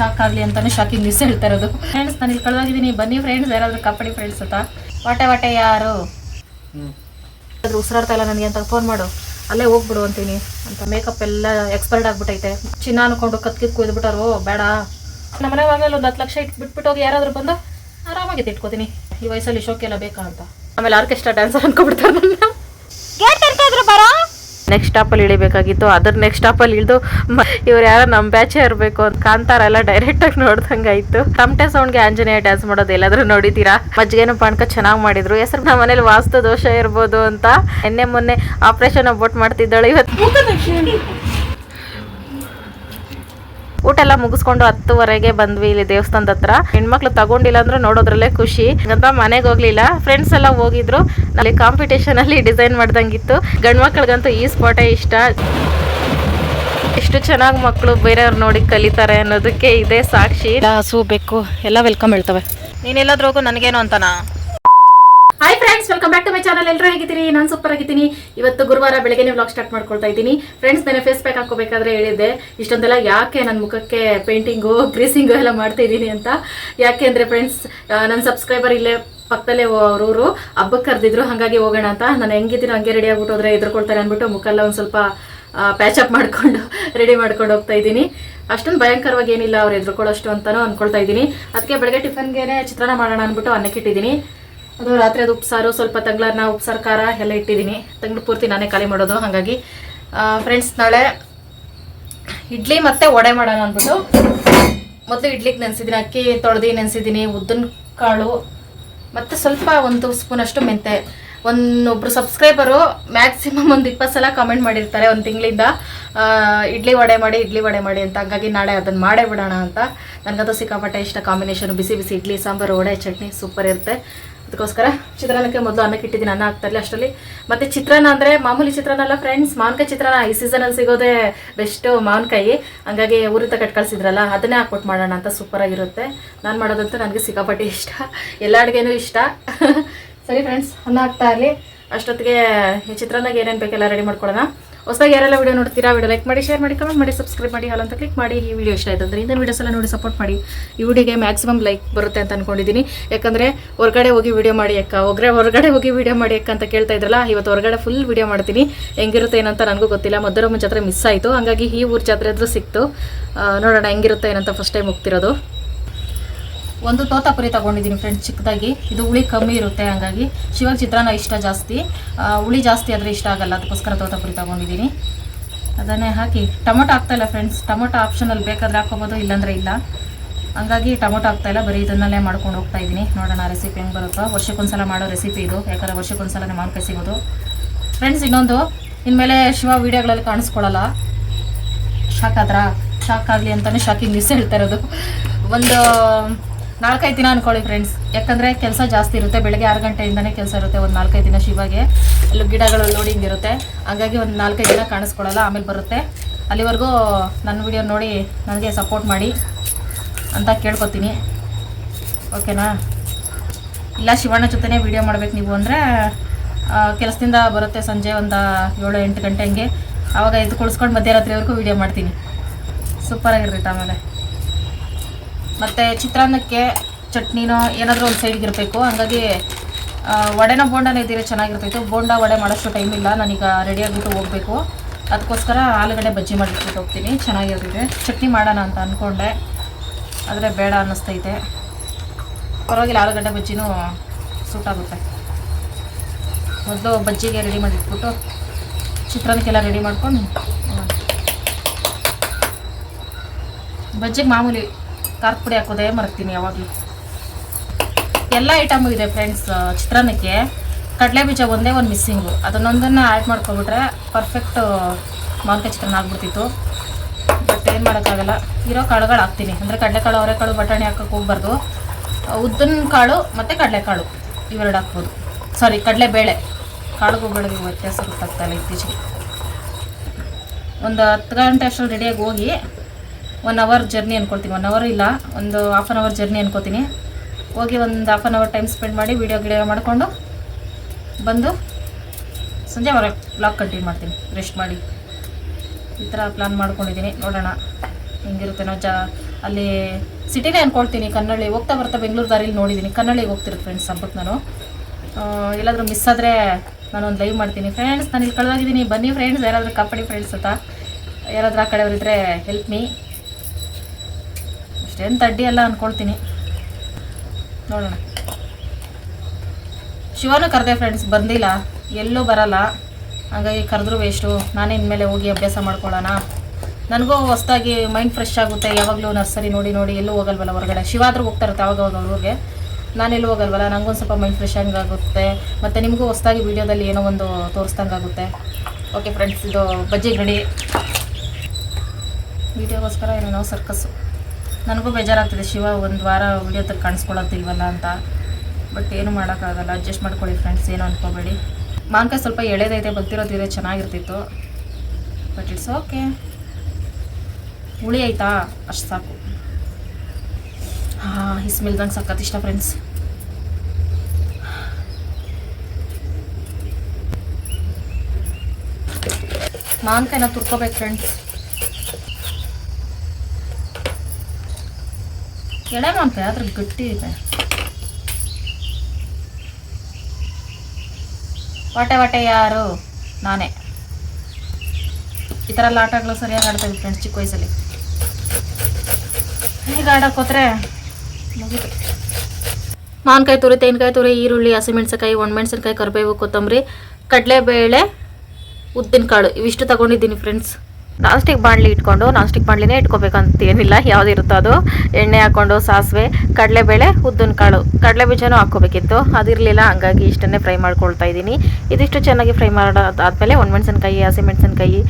Shock ಆಗಲಿ ಅಂತಾನೆ shocking news ಹೇಳ್ತಾ ಇರೋದು. ಫ್ರೆಂಡ್ಸ್ ನಾನು ಇಲ್ಲಿ ಕಳ್ವಾಗಿದ್ದೀನಿ ಬನ್ನಿ ಫ್ರೆಂಡ್ಸ್ ಯಾರಾದ್ರೂ ಕಪ್ಪಡಿ ಫ್ರೆಂಡ್ಸ್ ಅಂತ. ವಾಟೆ ವಾಟೆ ಯಾರು? ಅದ್ರ ಉಸಿರಾಡ್ತಾ ಇಲ್ಲ ನನಗೆ ಅಂತ ಫೋನ್ ಮಾಡು. ಅಲ್ಲೇ ಹೋಗ್ಬಿಡು ಅಂತೀನಿ. ಅಂತ ಮೇಕಪ್ ಎಲ್ಲ ಎಕ್ಸ್ಪರ್ಟ್ ಆಗ್ಬಿಟ್ಟೈತೆ. ಚಿನ್ನ ಅನ್ಕೊಂಡು ಕತ್ಕಿತ್ ಕುಯ್ದ್ಬಿಟ್ಟಾರು ಬೇಡ. ನಮ್ಮ ಮನೆ ಆಮೇಲೆ ಒಂದು ಹತ್ತು ಲಕ್ಷ ಇಟ್ಟು ಬಿಟ್ಬಿಟ್ಟು ಹೋಗಿ ಯಾರಾದ್ರೂ ಬಂದು ಆರಾಮಾಗಿ ಇಟ್ಕೋತೀನಿ ಈ ವಯಸ್ಸಲ್ಲಿ ಶೋಕೆಲ್ಲ ಬೇಕಾ ಅಂತ. ಆಮೇಲೆ ಆರ್ಕೆಸ್ಟ್ರಾ ಡ್ಯಾನ್ಸರ್ ಅನ್ಕೊಬಿಡ್ತಾರೆ ನನ್ನ. ನೆಕ್ಸ್ಟ್ ಸ್ಟಾಪಲ್ಲಿ ಇಳಿಬೇಕಾಗಿತ್ತು. ಅದ್ರ ನೆಕ್ಸ್ಟ್ ಸ್ಟಾಪಲ್ಲಿ ಇಳಿದು ಇವ್ರು ಯಾರೋ ನಮ್ಮ ಬ್ಯಾಚೇ ಇರಬೇಕು ಅಂತ ಕಾಂತಾರಲ್ಲ ಡೈರೆಕ್ಟಾಗಿ ಡೈರೆಕ್ಟ್ ಆಗಿ ನೋಡ್ದಂಗಾಯ್ತು. ತಮಟೆ ಸೌಂಡ್ಗೆ ಆಂಜನೇಯ ಡ್ಯಾನ್ಸ್ ಮಾಡೋದು ಎಲ್ಲಾದ್ರೂ ನೋಡಿದ್ದೀರಾ ಮಜ್ಜಿಗೆನು ಪಾಣ್ಕ ಚೆನ್ನಾಗಿ ಮಾಡಿದ್ರು. ಹೆಸರು ನಮ್ಮ ಮನೇಲಿ ವಾಸ್ತು ದೋಷ ಇರ್ಬೋದು ಅಂತ. ನಿನ್ನೆ ಮೊನ್ನೆ ಆಪರೇಷನ್ ಅಬೋಟ್ ಮಾಡ್ತಿದ್ದಾಳೆ ಇವತ್ತು. ಊಟ ಎಲ್ಲ ಮುಗಿಸ್ಕೊಂಡು ಹತ್ತುವರೆಗೆ ಬಂದ್ವಿ ಇಲ್ಲಿ ದೇವಸ್ಥಾನದ ಹತ್ರ. ಹೆಣ್ಮಕ್ಳು ತಗೊಂಡಿಲ್ಲ ಅಂದ್ರೆ ನೋಡೋದ್ರಲ್ಲೇ ಖುಷಿ. ಅಂತ ಮನೆಗೆ ಹೋಗ್ಲಿಲ್ಲ. ಫ್ರೆಂಡ್ಸ್ ಎಲ್ಲ ಹೋಗಿದ್ರು. ಅಲ್ಲಿ ಕಾಂಪಿಟೇಷನ್ ಅಲ್ಲಿ ಡಿಸೈನ್ ಮಾಡ್ದಂಗಿತ್ತು. ಗಂಡ್ ಮಕ್ಳಿಗಂತೂ ಈ ಸ್ಪಾಟೇ ಇಷ್ಟ. ಎಷ್ಟು ಚೆನ್ನಾಗಿ ಮಕ್ಕಳು ಬೇರೆಯವ್ರು ನೋಡಿ ಕಲಿತಾರೆ ಅನ್ನೋದಕ್ಕೆ ಇದೇ ಸಾಕ್ಷಿ. ಹಸು ಬೇಕು ಎಲ್ಲ ವೆಲ್ಕಮ್ ಹೇಳ್ತವೆ. ನೀನೆಲ್ಲಾದ್ರೂ ಹೋಗು ನನಗೇನು ಅಂತನಾ? Hi friends welcome back to my channel ಎಲ್ಲರೂ ಹೇಗಿದ್ದೀರಿ? ನಾನು ಸೂಪರ್ ಆಗಿದ್ದೀನಿ. ಇವತ್ತು ಗುರುವಾರ ಬೆಳಗ್ಗೆ ವ್ಲಾಗ್ ಸ್ಟಾರ್ಟ್ ಮಾಡ್ಕೊಳ್ತಾ ಇದ್ದೀನಿ. ಫ್ರೆಂಡ್ಸ್ ನಾನು ಫೇಸ್ ಪ್ಯಾಕ್ ಹಾಕೋಬೇಕಾದ್ರೆ ಹೇಳಿದ್ದೆ. ಇಷ್ಟೊಂದೆಲ್ಲ ಯಾಕೆ ನನ್ನ ಮುಖಕ್ಕೆ ಪೇಂಟಿಂಗು ಗ್ರೀಸಿಂಗು ಎಲ್ಲ ಮಾಡ್ತಾ ಇದ್ದೀನಿ ಅಂತ. ಯಾಕೆ ಅಂದರೆ ಫ್ರೆಂಡ್ಸ್ ನನ್ನ ಸಬ್ಸ್ಕ್ರೈಬರ್ ಇಲ್ಲೇ ಪಕ್ಕದಲ್ಲೇ ಅವರವರು ಹಬ್ಬಕ್ಕೆ ಕರೆದಿದ್ರು, ಹಾಗಾಗಿ ಹೋಗೋಣ ಅಂತ. ನಾನು ಹೆಂಗಿದ್ದೀನಿ ಹಂಗೆ ರೆಡಿ ಆಗ್ಬಿಟ್ಟು ಹೋದ್ರೆ ಎದ್ರುಕೊಳ್ತಾರೆ ಅಂದ್ಬಿಟ್ಟು ಮುಖಲ್ಲ ಒಂದು ಸ್ವಲ್ಪ ಪ್ಯಾಚಪ್ ಮಾಡ್ಕೊಂಡು ರೆಡಿ ಮಾಡ್ಕೊಂಡು ಹೋಗ್ತಾ ಇದ್ದೀನಿ. ಅಷ್ಟೊಂದು ಭಯಂಕರವಾಗಿ ಏನಿಲ್ಲ, ಅವ್ರು ಎದ್ರುಕೊಳ್ಳೋಷ್ಟು ಅಂತಾನೂ ಅನ್ಕೊಳ್ತಾ ಇದ್ದೀನಿ. ಅದಕ್ಕೆ ಬೆಳಗ್ಗೆ ಟಿಫನ್ಗೆ ಚಿತ್ರಾನ್ನ ಮಾಡೋಣ ಅಂದ್ಬಿಟ್ಟು ಅನ್ನಕ್ಕೆ ಇಟ್ಟಿದ್ದೀನಿ. ಅದು ರಾತ್ರಿ ಅದು ಉಪ್ಸಾರು, ಸ್ವಲ್ಪ ತಂಗ್ಳನ್ನ ಉಪ್ಸಾರು, ಖಾರ ಎಲ್ಲ ಇಟ್ಟಿದ್ದೀನಿ. ತಂಗ್ಳು ಪೂರ್ತಿ ನಾನೇ ಖಾಲಿ ಮಾಡೋದು, ಹಾಗಾಗಿ. ಫ್ರೆಂಡ್ಸ್ ನಾಳೆ ಇಡ್ಲಿ ಮತ್ತು ವಡೆ ಮಾಡೋಣ ಅಂದ್ಬಿಟ್ಟು. ಮೊದಲು ಇಡ್ಲಿಗೆ ನೆನೆಸಿದ್ದೀನಿ ಅಕ್ಕಿ ತೊಳೆದು ನೆನೆಸಿದ್ದೀನಿ ಉದ್ದಿನ ಕಾಳು, ಮತ್ತು ಸ್ವಲ್ಪ ಒಂದು ಸ್ಪೂನ್ ಅಷ್ಟು ಮೆಂತೆ. ಒಂದೊಬ್ರು ಸಬ್ಸ್ಕ್ರೈಬರು ಮ್ಯಾಕ್ಸಿಮಮ್ ಒಂದು ಇಪ್ಪತ್ತು ಸಲ ಕಮೆಂಟ್ ಮಾಡಿರ್ತಾರೆ ಒಂದು ತಿಂಗಳಿಂದ. ಇಡ್ಲಿ ವಡೆ ಮಾಡಿ, ಇಡ್ಲಿ ವಡೆ ಮಾಡಿ ಅಂತ. ಹಾಗಾಗಿ ನಾಳೆ ಅದನ್ನು ಮಾಡೇ ಬಿಡೋಣ ಅಂತ. ನನಗದು ಸಿಕ್ಕಾಪಟ್ಟೆ ಇಷ್ಟ ಕಾಂಬಿನೇಷನ್. ಬಿಸಿ ಬಿಸಿ ಇಡ್ಲಿ, ಸಾಂಬಾರು, ವಡೆ, ಚಟ್ನಿ ಸೂಪರ್ ಇರುತ್ತೆ. ಅದಕ್ಕೋಸ್ಕರ ಚಿತ್ರಾನ್ನಕ್ಕೆ ಮೊದಲು ಅನ್ನಕ್ಕೆ ಇಟ್ಟಿದ್ದೀನಿ, ಅನ್ನ ಹಾಕ್ತಾ ಇಲ್ಲ ಅಷ್ಟರಲ್ಲಿ. ಮತ್ತೆ ಚಿತ್ರಾನ್ನ ಅಂದರೆ ಮಾಮೂಲಿ ಚಿತ್ರಾನ್ನ ಅಲ್ಲ ಫ್ರೆಂಡ್ಸ್ ಮಾವಿನಕಾಯಿ ಚಿತ್ರಾನ್ನ ಈ ಸೀಸನಲ್ಲಿ ಸಿಗೋದೇ ಬೆಸ್ಟು ಮಾವಿನಕಾಯಿ. ಹಂಗಾಗಿ ಊರಿತ ಕಟ್ ಕಳಿಸಿದ್ರಲ್ಲ, ಅದನ್ನೇ ಹಾಕ್ಬಿಟ್ಟು ಮಾಡೋಣ ಅಂತ ಸೂಪರ್ ಆಗಿರುತ್ತೆ. ನಾನು ಮಾಡೋದಂತೂ ನನಗೆ ಸಿಕ್ಕಾಪಟ್ಟೆ ಇಷ್ಟ. ಎಲ್ಲ ಅಡುಗೆನೂ ಇಷ್ಟ. ಸರಿ ಫ್ರೆಂಡ್ಸ್ ಅನ್ನ ಹಾಕ್ತಾ ಇರಲಿ. ಅಷ್ಟೊತ್ತಿಗೆ ಈ ಚಿತ್ರಾನ್ನಾಗ ಏನೇನು ಬೇಕೆಲ್ಲ ರೆಡಿ ಮಾಡ್ಕೊಳ್ಳೋಣ ಹೊಸದಾಗಿ ಯಾರೆಲ್ಲ ವೀಡಿಯೋ ನೋಡ್ತೀರಾ ವೀಡಿಯೋ ಲೈಕ್ ಮಾಡಿ ಶೇರ್ ಮಾಡಿ ಕಮೆಂಟ್ ಮಾಡಿ ಸಬ್ಸ್ಕ್ರೈಬ್ ಮಾಡಿ, ಹಾಲ್ ಅಂತ ಕ್ಲಿಕ್ ಮಾಡಿ ಈ ವಿಡಿಯೋ ಇಷ್ಟ ಆಯ್ತು ಅಂದರೆ ಇಂದಿನ ವೀಡಿಯೋಸ್ ಎಲ್ಲ ನೋಡಿ ಸಪೋರ್ಟ್ ಮಾಡಿ. ಈ ವಿಡಿಯೋಗೆ ಮ್ಯಾಕ್ಸಿಮಮ್ ಲೈಕ್ ಬರುತ್ತೆ ಅಂತ ಅನ್ಕೊಂಡಿದ್ದೀನಿ ಯಾಕಂದರೆ ಹೊರಗಡೆ ಹೋಗಿ ವೀಡಿಯೋ ಮಾಡಿ ಅಕ್ಕ ಹೊರಗೆ ಹೊರಗಡೆ ಹೋಗಿ ವೀಡಿಯೋ ಮಾಡಿ ಅಕ್ಕ ಅಂತ ಕೇಳ್ತಾ ಇದ್ರಲ್ಲ, ಇವತ್ತು ಹೊರಗಡೆ ಫುಲ್ ವೀಡಿಯೋ ಮಾಡ್ತೀನಿ. ಹೆಂಗಿರುತ್ತೆ, ಏನಂತ ನನಗೂ ಗೊತ್ತಿಲ್ಲ ಮದ್ದರಮ್ಮ ಜಾತ್ರೆ ಮಿಸ್ ಆಯಿತು. ಹಾಗಾಗಿ ಈ ಊರು ಜಾತ್ರೆ ಆದರೂ ಸಿಕ್ತು. ನೋಡೋಣ, ಹೆಂಗಿರುತ್ತೆ ಏನಂತ ಫಸ್ಟ್ ಟೈಮ್ ಹೋಗ್ತಿರೋದು. ಒಂದು ತೋತಾಪುರಿ ತಗೊಂಡಿದ್ದೀನಿ ಫ್ರೆಂಡ್ಸ್ ಚಿಕ್ಕದಾಗಿ. ಇದು ಹುಳಿ ಕಮ್ಮಿ ಇರುತ್ತೆ, ಹಾಗಾಗಿ. ಶಿವಾಗ ಚಿತ್ರಾನ್ನ ಇಷ್ಟ ಜಾಸ್ತಿ. ಹುಳಿ ಜಾಸ್ತಿ ಆದರೆ ಇಷ್ಟ ಆಗಲ್ಲ, ಅದಕ್ಕೋಸ್ಕರ ತೋತಾಪುರಿ ತಗೊಂಡಿದ್ದೀನಿ. ಅದನ್ನೇ ಹಾಕಿ. ಟೊಮೊಟೊ ಆಗ್ತಾಯಿಲ್ಲ ಫ್ರೆಂಡ್ಸ್ ಟೊಮೊಟೊ ಆಪ್ಷನಲ್ಲಿ ಬೇಕಾದ್ರೆ ಹಾಕೋಬೋದು ಇಲ್ಲಾಂದರೆ ಇಲ್ಲ. ಹಂಗಾಗಿ ಟೊಮೊಟೊ ಆಗ್ತಾಯಿಲ್ಲ ಬರೀ ಇದನ್ನಲ್ಲೇ ಮಾಡ್ಕೊಂಡು ಹೋಗ್ತಾ ಇದ್ದೀನಿ. ನೋಡೋಣ ರೆಸಿಪಿ ಹೆಂಗೆ ಬರುತ್ತೋ. ವರ್ಷಕ್ಕೊಂದ್ಸಲ ಮಾಡೋ ರೆಸಿಪಿ ಇದು. ಯಾಕಂದರೆ ವರ್ಷಕ್ಕೊಂದ್ಸಲ ಮಾವಿನಕಾಯಿ ಸಿಗೋದು. ಫ್ರೆಂಡ್ಸ್ ಇನ್ನೊಂದು. ಇನ್ಮೇಲೆ ಶಿವ ವೀಡಿಯೋಗಳಲ್ಲಿ ಕಾಣಿಸ್ಕೊಳ್ಳಲ್ಲ ಶಾಕ್ ಆದ್ರಾ ಶಾಕ್ ಆಗಲಿ ಅಂತಲೇ ಶಾಕಿಂಗ್ ಮಿಸ್ ಹೇಳ್ತಾ ಇರೋದು. ಒಂದು ನಾಲ್ಕೈದು ದಿನ ಅನ್ಕೊಳ್ಳಿ ಫ್ರೆಂಡ್ಸ್ ಯಾಕಂದರೆ ಕೆಲಸ ಜಾಸ್ತಿ ಇರುತ್ತೆ, ಬೆಳಗ್ಗೆ ಆರು ಗಂಟೆಯಿಂದನೇ ಕೆಲಸ ಇರುತ್ತೆ. ಒಂದು ನಾಲ್ಕೈದು ದಿನ ಶಿವಾಗೆ. ಅಲ್ಲಿ ಗಿಡಗಳು ನೋಡಿ ಇರುತ್ತೆ. ಹಾಗಾಗಿ ಒಂದು ನಾಲ್ಕೈದು ದಿನ ಕಾಣಿಸ್ಕೊಳ್ಳಲ್ಲ, ಆಮೇಲೆ ಬರುತ್ತೆ. ಅಲ್ಲಿವರೆಗೂ ನನ್ನ ವಿಡಿಯೋ ನೋಡಿ ನನಗೆ ಸಪೋರ್ಟ್ ಮಾಡಿ ಅಂತ ಕೇಳ್ಕೊತೀನಿ. ಓಕೆನಾ? ಇಲ್ಲ, ಶಿವಣ್ಣ ಜೊತೆನೇ ವಿಡಿಯೋ ಮಾಡ್ಬೇಕು ನೀವು ಅಂದರೆ ಕೆಲಸದಿಂದ ಬರುತ್ತೆ ಸಂಜೆ ಒಂದು ಏಳು ಎಂಟು ಗಂಟೆ ಹಂಗೆ. ಆವಾಗ ಎದ್ದು ಕುಳಿಸ್ಕೊಂಡು ಮಧ್ಯರಾತ್ರಿವರೆಗೂ ವಿಡಿಯೋ ಮಾಡ್ತೀನಿ. ಸೂಪರಾಗಿರ್ತೈತೆ ಆಮೇಲೆ ಮತ್ತು ಚಿತ್ರಾನ್ನಕ್ಕೆ ಚಟ್ನಿನೋ ಏನಾದರೂ ಒಂದು ಸೈಡ್ಗೆ ಇರಬೇಕು. ಹಂಗಾಗಿ ವಡೆನ ಬೋಂಡನೋ ಇದ್ದಿರೋ ಚೆನ್ನಾಗಿರ್ತೈತೆ ಬೋಂಡ ವಡೆ ಮಾಡೋಷ್ಟು ಟೈಮ್ ಇಲ್ಲ. ನಾನೀಗ ರೆಡಿಯಾಗಿಬಿಟ್ಟು ಹೋಗಬೇಕು. ಅದಕ್ಕೋಸ್ಕರ ಆಲೂಗಡ್ಡೆ ಬಜ್ಜಿ ಮಾಡಿಬಿಟ್ಟು ಹೋಗ್ತೀನಿ. ಚೆನ್ನಾಗಿರ್ತೈತೆ. ಚಟ್ನಿ ಮಾಡೋಣ ಅಂತ ಅಂದ್ಕೊಂಡೆ ಆದರೆ ಬೇಡ ಅನ್ನಿಸ್ತೈತೆ. ಪರವಾಗಿಲ್ಲ, ಆಲೂಗಡ್ಡೆ ಬಜ್ಜಿನೂ ಸೂಟ್ ಆಗುತ್ತೆ. ಮೊದಲು ಬಜ್ಜಿಗೆ ರೆಡಿ ಮಾಡಿಟ್ಬಿಟ್ಟು ಚಿತ್ರಾನ್ನಕ್ಕೆಲ್ಲ ರೆಡಿ ಮಾಡ್ಕೊಂಡು ಬಜ್ಜಿಗೆ ಮಾಮೂಲಿ ಖಾರದ ಪುಡಿ ಹಾಕೋದೇ ಮರ್ತೀನಿ ಯಾವಾಗಲೂ. ಎಲ್ಲ ಐಟಮ್ ಇದೆ ಫ್ರೆಂಡ್ಸ್ ಚಿತ್ರಾನ್ನಕ್ಕೆ. ಕಡಲೆ ಬೀಜ ಒಂದೇ ಒಂದು ಮಿಸ್ಸಿಂಗು ಅದನ್ನೊಂದನ್ನು ಆ್ಯಡ್ ಮಾಡ್ಕೊಬಿಟ್ರೆ ಪರ್ಫೆಕ್ಟ್ ಮಾವಿನಕಾಯಿ ಚಿತ್ರಾನ್ನ ಆಗ್ಬಿಡ್ತಿತ್ತು. ಬಟ್ ಏನು ಮಾಡೋಕ್ಕಾಗಲ್ಲ. ಇರೋ ಕಾಳುಗಳು ಹಾಕ್ತೀನಿ. ಅಂದರೆ ಕಡಲೆಕಾಳು, ಅವರೆಕಾಳು, ಬಟಾಣಿ ಹಾಕೋಕ್ಕೆ ಹೋಗ್ಬಾರ್ದು. ಉದ್ದಿನ ಕಾಳು ಮತ್ತು ಕಡಲೆಕಾಳು. ಇವೆರಡು ಹಾಕ್ಬೋದು. ಸಾರಿ ಕಡಲೆಬೇಳೆ. ಕಾಳುಗೂ ಬೇಳೆಗೂ ವ್ಯತ್ಯಾಸ ಗೊತ್ತಾಗ್ತಾ ಇಲ್ಲ ಇತ್ತೀಚೆಗೆ. ಒಂದು ಹತ್ತು ಗಂಟೆ ಅಷ್ಟರಲ್ಲಿ ರೆಡಿಯಾಗಿ ಹೋಗಿ ಒನ್ ಅವರ್ ಜರ್ನಿ ಅನ್ಕೊಳ್ತೀನಿ. ಒನ್ ಅವರ್ ಇಲ್ಲ, ಒಂದು ಹಾಫ್ ಆನ್ ಅವರ್ ಜರ್ನಿ ಅನ್ಕೋತೀನಿ ಹೋಗಿ ಒಂದು half an hour time spend ಮಾಡಿ ವೀಡಿಯೋ ಗಿಡಿಯೋ ಮಾಡಿಕೊಂಡು ಬಂದು ಸಂಜೆ ಅವರ ಬ್ಲಾಗ್ ಕಂಟಿನ್ಯೂ ಮಾಡ್ತೀನಿ ರೆಸ್ಟ್ ಮಾಡಿ. ಈ ಥರ ಪ್ಲ್ಯಾನ್ ಮಾಡ್ಕೊಂಡಿದ್ದೀನಿ. ನೋಡೋಣ ಹೆಂಗಿರುತ್ತೇನೋ ಜಾ, ಅಲ್ಲಿ ಸಿಟಿನೇ ಅನ್ಕೊಳ್ತೀನಿ, ಕನ್ನಳ್ಳಿ. ಹೋಗ್ತಾ ಬರ್ತಾ ಬೆಂಗಳೂರು ದಾರಿಲಿ ನೋಡಿದ್ದೀನಿ. ಕನ್ನಡಿಗೆ ಹೋಗ್ತಿರೋದು ಫ್ರೆಂಡ್ಸ್ ಸಂಪತ್ ನಾನು. ಎಲ್ಲಾದರೂ ಮಿಸ್ ಆದರೆ ನಾನೊಂದು ಲೈವ್ ಮಾಡ್ತೀನಿ. ಫ್ರೆಂಡ್ಸ್ ನಾನು ಇಲ್ಲಿ ಕಳೆದಾಗಿದ್ದೀನಿ. ಬನ್ನಿ ಫ್ರೆಂಡ್ಸ್ ಯಾರಾದರೂ ಕಾಪಾಡಿ ಫ್ರೆಂಡ್ಸ್ ಅಂತ. ಯಾರಾದರೂ ಆ ಕಡೆಯವರಿದ್ದರೆ ಹೆಲ್ಪ್ ಮೀ ಅಷ್ಟೇನು ತಡ್ಡಿ ಅಲ್ಲ ಅಂದ್ಕೊಳ್ತೀನಿ ನೋಡೋಣ. ಶಿವನು ಕರೆದೆ ಫ್ರೆಂಡ್ಸ್ ಬಂದಿಲ್ಲ. ಎಲ್ಲೂ ಬರಲ್ಲ. ಹಾಗಾಗಿ ಕರೆದ್ರು ವೇಸ್ಟು ನಾನೇ ಇನ್ಮೇಲೆ ಹೋಗಿ ಅಭ್ಯಾಸ ಮಾಡ್ಕೊಳ್ಳೋಣ. ನನಗೂ ಹೊಸ್ದಾಗಿ ಮೈಂಡ್ ಫ್ರೆಶ್ ಆಗುತ್ತೆ. ಯಾವಾಗಲೂ ನರ್ಸರಿ ನೋಡಿ ನೋಡಿ ಎಲ್ಲೂ ಹೋಗಲ್ವಲ್ಲ ಹೊರಗಡೆ. ಶಿವ ಆದರೂ ಹೋಗ್ತಾ ಅವಾಗ ಊರಿಗೆ. ನಾನೆಲ್ಲೂ ಹೋಗಲ್ವಲ್ಲ? ನನಗೊಂದು ಸ್ವಲ್ಪ ಮೈಂಡ್ ಫ್ರೆಶ್ ಆಗುತ್ತೆ. ಮತ್ತು ನಿಮಗೂ ಹೊಸ್ದಾಗಿ ವೀಡಿಯೋದಲ್ಲಿ ಏನೋ ಒಂದು ತೋರಿಸ್ದಂಗೆ ಆಗುತ್ತೆ. ಓಕೆ ಫ್ರೆಂಡ್ಸ್ ಇದು ಬಜ್ಜಿ ಗಡಿ ವೀಡಿಯೋಗೋಸ್ಕರ ಏನೇನೋ ಸರ್ಕಸ್ಸು ನನಗೂ ಬೇಜಾರಾಗ್ತಿದೆ, ಶಿವ ಒಂದು ವಾರ ವೀಡಿಯೋ ಹತ್ರ ಕಾಣಿಸ್ಕೊಳತ್ತಿಲ್ವಲ್ಲ ಅಂತ. ಬಟ್ ಏನು ಮಾಡೋಕ್ಕಾಗಲ್ಲ ಅಡ್ಜಸ್ಟ್ ಮಾಡ್ಕೊಳ್ಳಿ ಫ್ರೆಂಡ್ಸ್ ಏನು ಅನ್ಕೋಬೇಡಿ. ಮಾವಿನಕಾಯಿ ಸ್ವಲ್ಪ ಎಳೆದೈತೆ ಬಗ್ತಿರೋದಿದೆ ಚೆನ್ನಾಗಿರ್ತಿತ್ತು. ಬಟ್ ಇಟ್ಸ್ ಓಕೆ ಹುಳಿ ಆಯ್ತಾ? ಅಷ್ಟು ಸಾಕು. ಹಾಂ ಇಸ್ಮಿಲ್ದಂಗೆ ಸಖತ್ ಇಷ್ಟ ಫ್ರೆಂಡ್ಸ್ ಮಾವಿನಕಾಯಿನ ತುರ್ಕೋಬೇಕು ಫ್ರೆಂಡ್ಸ್ ಎಳೆ ಮಾನ್ಕಾಯಿ ಆದರೆ ಗಟ್ಟಿ ಇದೆ. ವಾಟೆ ವಾಟೆ ಯಾರು? ನಾನೇ. ಈ ಥರ ಎಲ್ಲ ಆಟಗಳು ಸರಿಯಾಗಿ ಆಡ್ತೇವೆ ಫ್ರೆಂಡ್ಸ್ ಚಿಕ್ಕ ವಯಸ್ಸಲ್ಲಿ. ಹೀಗೆ ಆಡೋಕ್ಕೋದ್ರೆ ಮುಗೀತು. ಮಾವಿನಕಾಯಿ ತುರಿ, ತೆಂಗಿನಕಾಯಿ ತುರಿ, ಈರುಳ್ಳಿ ಹಸಿಮೆಣಸಿನಕಾಯಿ ಒಣಮೆಣಸಿನ್ಕಾಯಿ ಕರಿಬೇವು, ಕೊತ್ತಂಬರಿ, ಕಡಲೆಬೇಳೆ, ಉದ್ದಿನಕಾಳು, ಇವಿಷ್ಟು ತಗೊಂಡಿದ್ದೀನಿ ಫ್ರೆಂಡ್ಸ್ ನಾನ್ಸ್ಟಿಕ್ ಬಾಣಲಿ ಇಟ್ಕೊಂಡು, ನಾನ್ಸ್ಟಿಕ್ ಬಾಣಲಿನೇ ಇಟ್ಕೋಬೇಕಂತ ಏನಿಲ್ಲ ಯಾವುದಿರುತ್ತೋ ಅದು. ಎಣ್ಣೆ ಹಾಕ್ಕೊಂಡು ಸಾಸಿವೆ, ಕಡಲೆಬೇಳೆ, ಉದ್ದಿನಕಾಳು. ಕಡಲೆ ಬೀಜನೂ ಹಾಕ್ಕೋಬೇಕಿತ್ತು. ಅದಿರಲಿಲ್ಲ ಹಂಗಾಗಿ ಇಷ್ಟನ್ನೇ ಫ್ರೈ ಮಾಡ್ಕೊಳ್ತಾ ಇದ್ದೀನಿ. ಇದಿಷ್ಟು ಚೆನ್ನಾಗಿ ಫ್ರೈ ಮಾಡೋದಾದ್ಮೇಲೆ ಹಸಿ ಹಸಿಮೆಣಸಿನ್ಕಾಯಿ,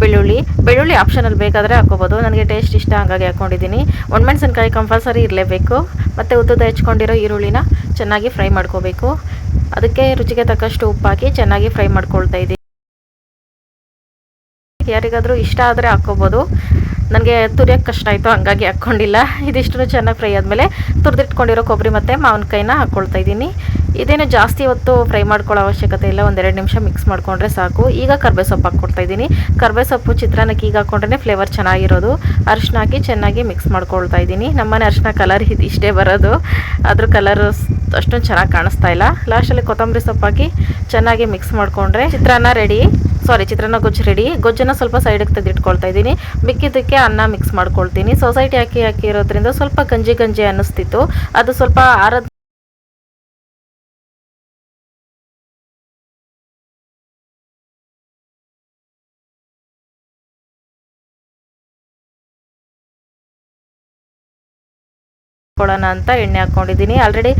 ಬೆಳ್ಳುಳ್ಳಿ. ಬೆಳ್ಳುಳ್ಳಿ ಆಪ್ಷನಲ್ಲಿ ಬೇಕಾದರೆ ಹಾಕ್ಕೋಬೋದು. ನನಗೆ ಟೇಸ್ಟ್ ಇಷ್ಟ, ಹಂಗಾಗಿ ಹಾಕ್ಕೊಂಡಿದ್ದೀನಿ. ಒಣಮೆಣಸಿನ್ಕಾಯಿ ಕಂಪಲ್ಸರಿ ಇರಲೇಬೇಕು. ಮತ್ತು ಉದ್ದುದ ಹೆಚ್ಕೊಂಡಿರೋ ಈರುಳ್ಳಿನ ಚೆನ್ನಾಗಿ ಫ್ರೈ ಮಾಡ್ಕೋಬೇಕು. ಅದಕ್ಕೆ ರುಚಿಗೆ ತಕ್ಕಷ್ಟು ಉಪ್ಪಾಕಿ ಚೆನ್ನಾಗಿ ಫ್ರೈ ಮಾಡ್ಕೊಳ್ತಾ ಇದ್ದೀನಿ. ಯಾರಿಗಾದರೂ ಇಷ್ಟ ಆದರೆ ಹಾಕ್ಕೋಬೋದು. ನನಗೆ ತುರಿಯೋಕ್ಕೆ ಕಷ್ಟ ಆಯಿತು, ಹಂಗಾಗಿ ಹಾಕ್ಕೊಂಡಿಲ್ಲ. ಇದಿಷ್ಟು ಚೆನ್ನಾಗಿ ಫ್ರೈ ಆದಮೇಲೆ ತುರಿದಿಟ್ಕೊಂಡಿರೋ ಕೊಬ್ಬರಿ ಮತ್ತು ಮಾವಿನಕಾಯಿನ ಹಾಕ್ಕೊಳ್ತಾ ಇದ್ದೀನಿ. ಇದೇನು ಜಾಸ್ತಿ ಹೊತ್ತು ಫ್ರೈ ಮಾಡ್ಕೊಳ್ಳೋ ಅವಶ್ಯಕತೆ ಇಲ್ಲ, ಒಂದೆರಡು ನಿಮಿಷ ಮಿಕ್ಸ್ ಮಾಡಿಕೊಂಡ್ರೆ ಸಾಕು. ಈಗ ಕರ್ಬೇ ಸೊಪ್ಪು ಹಾಕ್ಕೊಡ್ತಾ ಇದ್ದೀನಿ. ಕರ್ಬೇ ಸೊಪ್ಪು ಚಿತ್ರಾನ್ನಕ್ಕೆ ಈಗ ಹಾಕ್ಕೊಂಡ್ರೆ ಫ್ಲೇವರ್ ಚೆನ್ನಾಗಿರೋದು. ಅರಿಶಿನ ಹಾಕಿ ಚೆನ್ನಾಗಿ ಮಿಕ್ಸ್ ಮಾಡ್ಕೊಳ್ತಾ ಇದ್ದೀನಿ. ನಮ್ಮನೆ ಅರಿಶಿನ ಕಲರ್ ಇದು ಇಷ್ಟೇ ಬರೋದು. ಅದ್ರ ಕಲರ್ ಅಷ್ಟೊಂದು ಚೆನ್ನಾಗಿ ಕಾಣಿಸ್ತಾ ಇಲ್ಲ. ಲಾಸ್ಟಲ್ಲಿ ಕೊತ್ತಂಬರಿ ಸೊಪ್ಪು ಹಾಕಿ ಚೆನ್ನಾಗಿ ಮಿಕ್ಸ್ ಮಾಡಿಕೊಂಡ್ರೆ ಚಿತ್ರಾನ್ನ ರೆಡಿ. ಸಾರಿ ಚಿತ್ರಾನ್ನ ಗೊಜ್ಜು ರೆಡಿ ಗೊಜ್ಜನ್ನು ಸ್ವಲ್ಪ ಸೈಡಿಗೆ ತೆಗೆದಿಟ್ಕೊಳ್ತಾ ಇದ್ದೀನಿ. ಮಿಕ್ಕಿದ್ದಕ್ಕೆ ಅನ್ನ ಮಿಕ್ಸ್ ಮಾಡ್ಕೊಳ್ತೀನಿ. ಸೊಸೈಟಿ ಹಾಕಿ ಇರೋದ್ರಿಂದ ಸ್ವಲ್ಪ ಗಂಜಿ ಗಂಜಿ ಅನ್ನಿಸ್ತಿತ್ತು. ಅದು ಸ್ವಲ್ಪ ಆರದ ಕೊಡೋಣ ಅಂತ ಎಣ್ಣೆ ಹಾಕ್ಕೊಂಡಿದ್ದೀನಿ. ಆಲ್ರೆಡಿ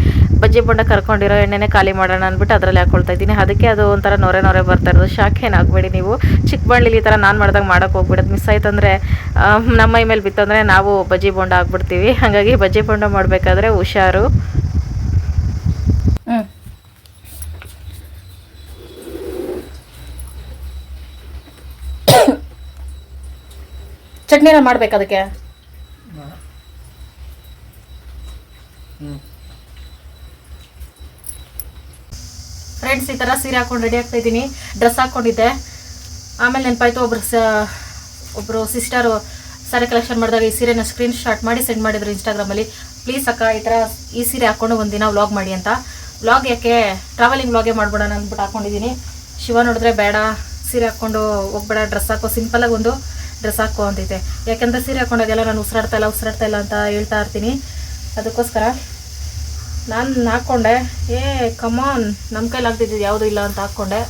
ಬಜ್ಜಿ ಬೊಂಡ ಕರ್ಕೊಂಡಿರೋ ಎಣ್ಣೆನೇ ಖಾಲಿ ಮಾಡೋಣ ಅಂದ್ಬಿಟ್ಟು ಅದರಲ್ಲಿ ಹಾಕ್ಕೊಳ್ತಾ ಇದ್ದೀನಿ. ಅದಕ್ಕೆ ಅದು ಒಂಥರ ನೊರೆ ನೊರೆ ಬರ್ತಾ ಇರೋದು. ಶಾಕ್ ಏನಾಗಬೇಡಿ ನೀವು. ಚಿಕ್ಕ ಬಳ್ಳಿಲಿ ಈ ಥರ ನಾನು ಮಾಡಿದಾಗ ಮಾಡೋಕೆ ಹೋಗ್ಬಿಡೋದು. ಮಿಸ್ ಆಯ್ತು ಅಂದರೆ ನಮ್ಮ ಮೈ ಮೇಲೆ ಬಿತ್ತಂದರೆ ನಾವು ಬಜ್ಜಿ ಬೊಂಡ ಹಾಕ್ಬಿಡ್ತೀವಿ. ಹಾಗಾಗಿ ಬಜ್ಜಿ ಬೊಂಡ ಮಾಡಬೇಕಾದ್ರೆ ಹುಷಾರು. ಚಟ್ನಿನ ಮಾಡ್ಬೇಕು ಅದಕ್ಕೆ. ಥರ ಸೀರೆ ಹಾಕೊಂಡು ರೆಡಿ ಆಗ್ತಾ ಇದ್ದೀನಿ. ಡ್ರೆಸ್ ಹಾಕ್ಕೊಂಡಿದ್ದೆ ಆಮೇಲೆ ನೆನಪಾಯ್ತು, ಒಬ್ರು ಸ ಒಬ್ಬರು ಸಿಸ್ಟರು ಸಾರಿ ಕಲೆಕ್ಷನ್ ಮಾಡಿದಾಗ ಈ ಸೀರೆನ ಸ್ಕ್ರೀನ್ ಶಾಟ್ ಮಾಡಿ ಸೆಂಡ್ ಮಾಡಿದ್ರು ಇನ್ಸ್ಟಾಗ್ರಾಮಲ್ಲಿ ಪ್ಲೀಸ್ ಅಕ್ಕ, ಈ ಥರ ಈ ಸೀರೆ ಹಾಕ್ಕೊಂಡು ಒಂದಿನ ವ್ಲಾಗ್ ಮಾಡಿ ಅಂತ. ವ್ಲಾಗ್ ಯಾಕೆ? ಟ್ರಾವೆಲಿಂಗ್ ವ್ಲಾಗೇ ಮಾಡ್ಬಿಡೋಣ ಅಂದ್ಬಿಟ್ಟು ಹಾಕ್ಕೊಂಡಿದ್ದೀನಿ ಶಿವ ನೋಡಿದ್ರೆ ಬೇಡ, ಸೀರೆ ಹಾಕ್ಕೊಂಡು ಹೋಗ್ಬೇಡ ಡ್ರೆಸ್ ಹಾಕೋ ಸಿಂಪಲಾಗಿ ಒಂದು ಡ್ರೆಸ್ ಹಾಕೋ ಅಂತೈತೆ ಯಾಕೆಂದ್ರೆ ಸೀರೆ ಹಾಕ್ಕೊಂಡಾಗೆಲ್ಲ ನಾನು ಉಸಿರಾಡ್ತಾ ಇಲ್ಲ ಉಸಿರಾಡ್ತಾ ಇಲ್ಲ ಅಂತ ಹೇಳ್ತಾ ಇರ್ತೀನಿ. ಅದಕ್ಕೋಸ್ಕರ ನಾನು ಹಾಕ್ಕೊಂಡೆ. ಏ ಕಮಾನ್ ನಮ್ಮ ಕೈಲಿ ಆಗ್ತಿದ್ದು ಯಾವುದೂ ಇಲ್ಲ ಅಂತ ಹಾಕ್ಕೊಂಡೆ.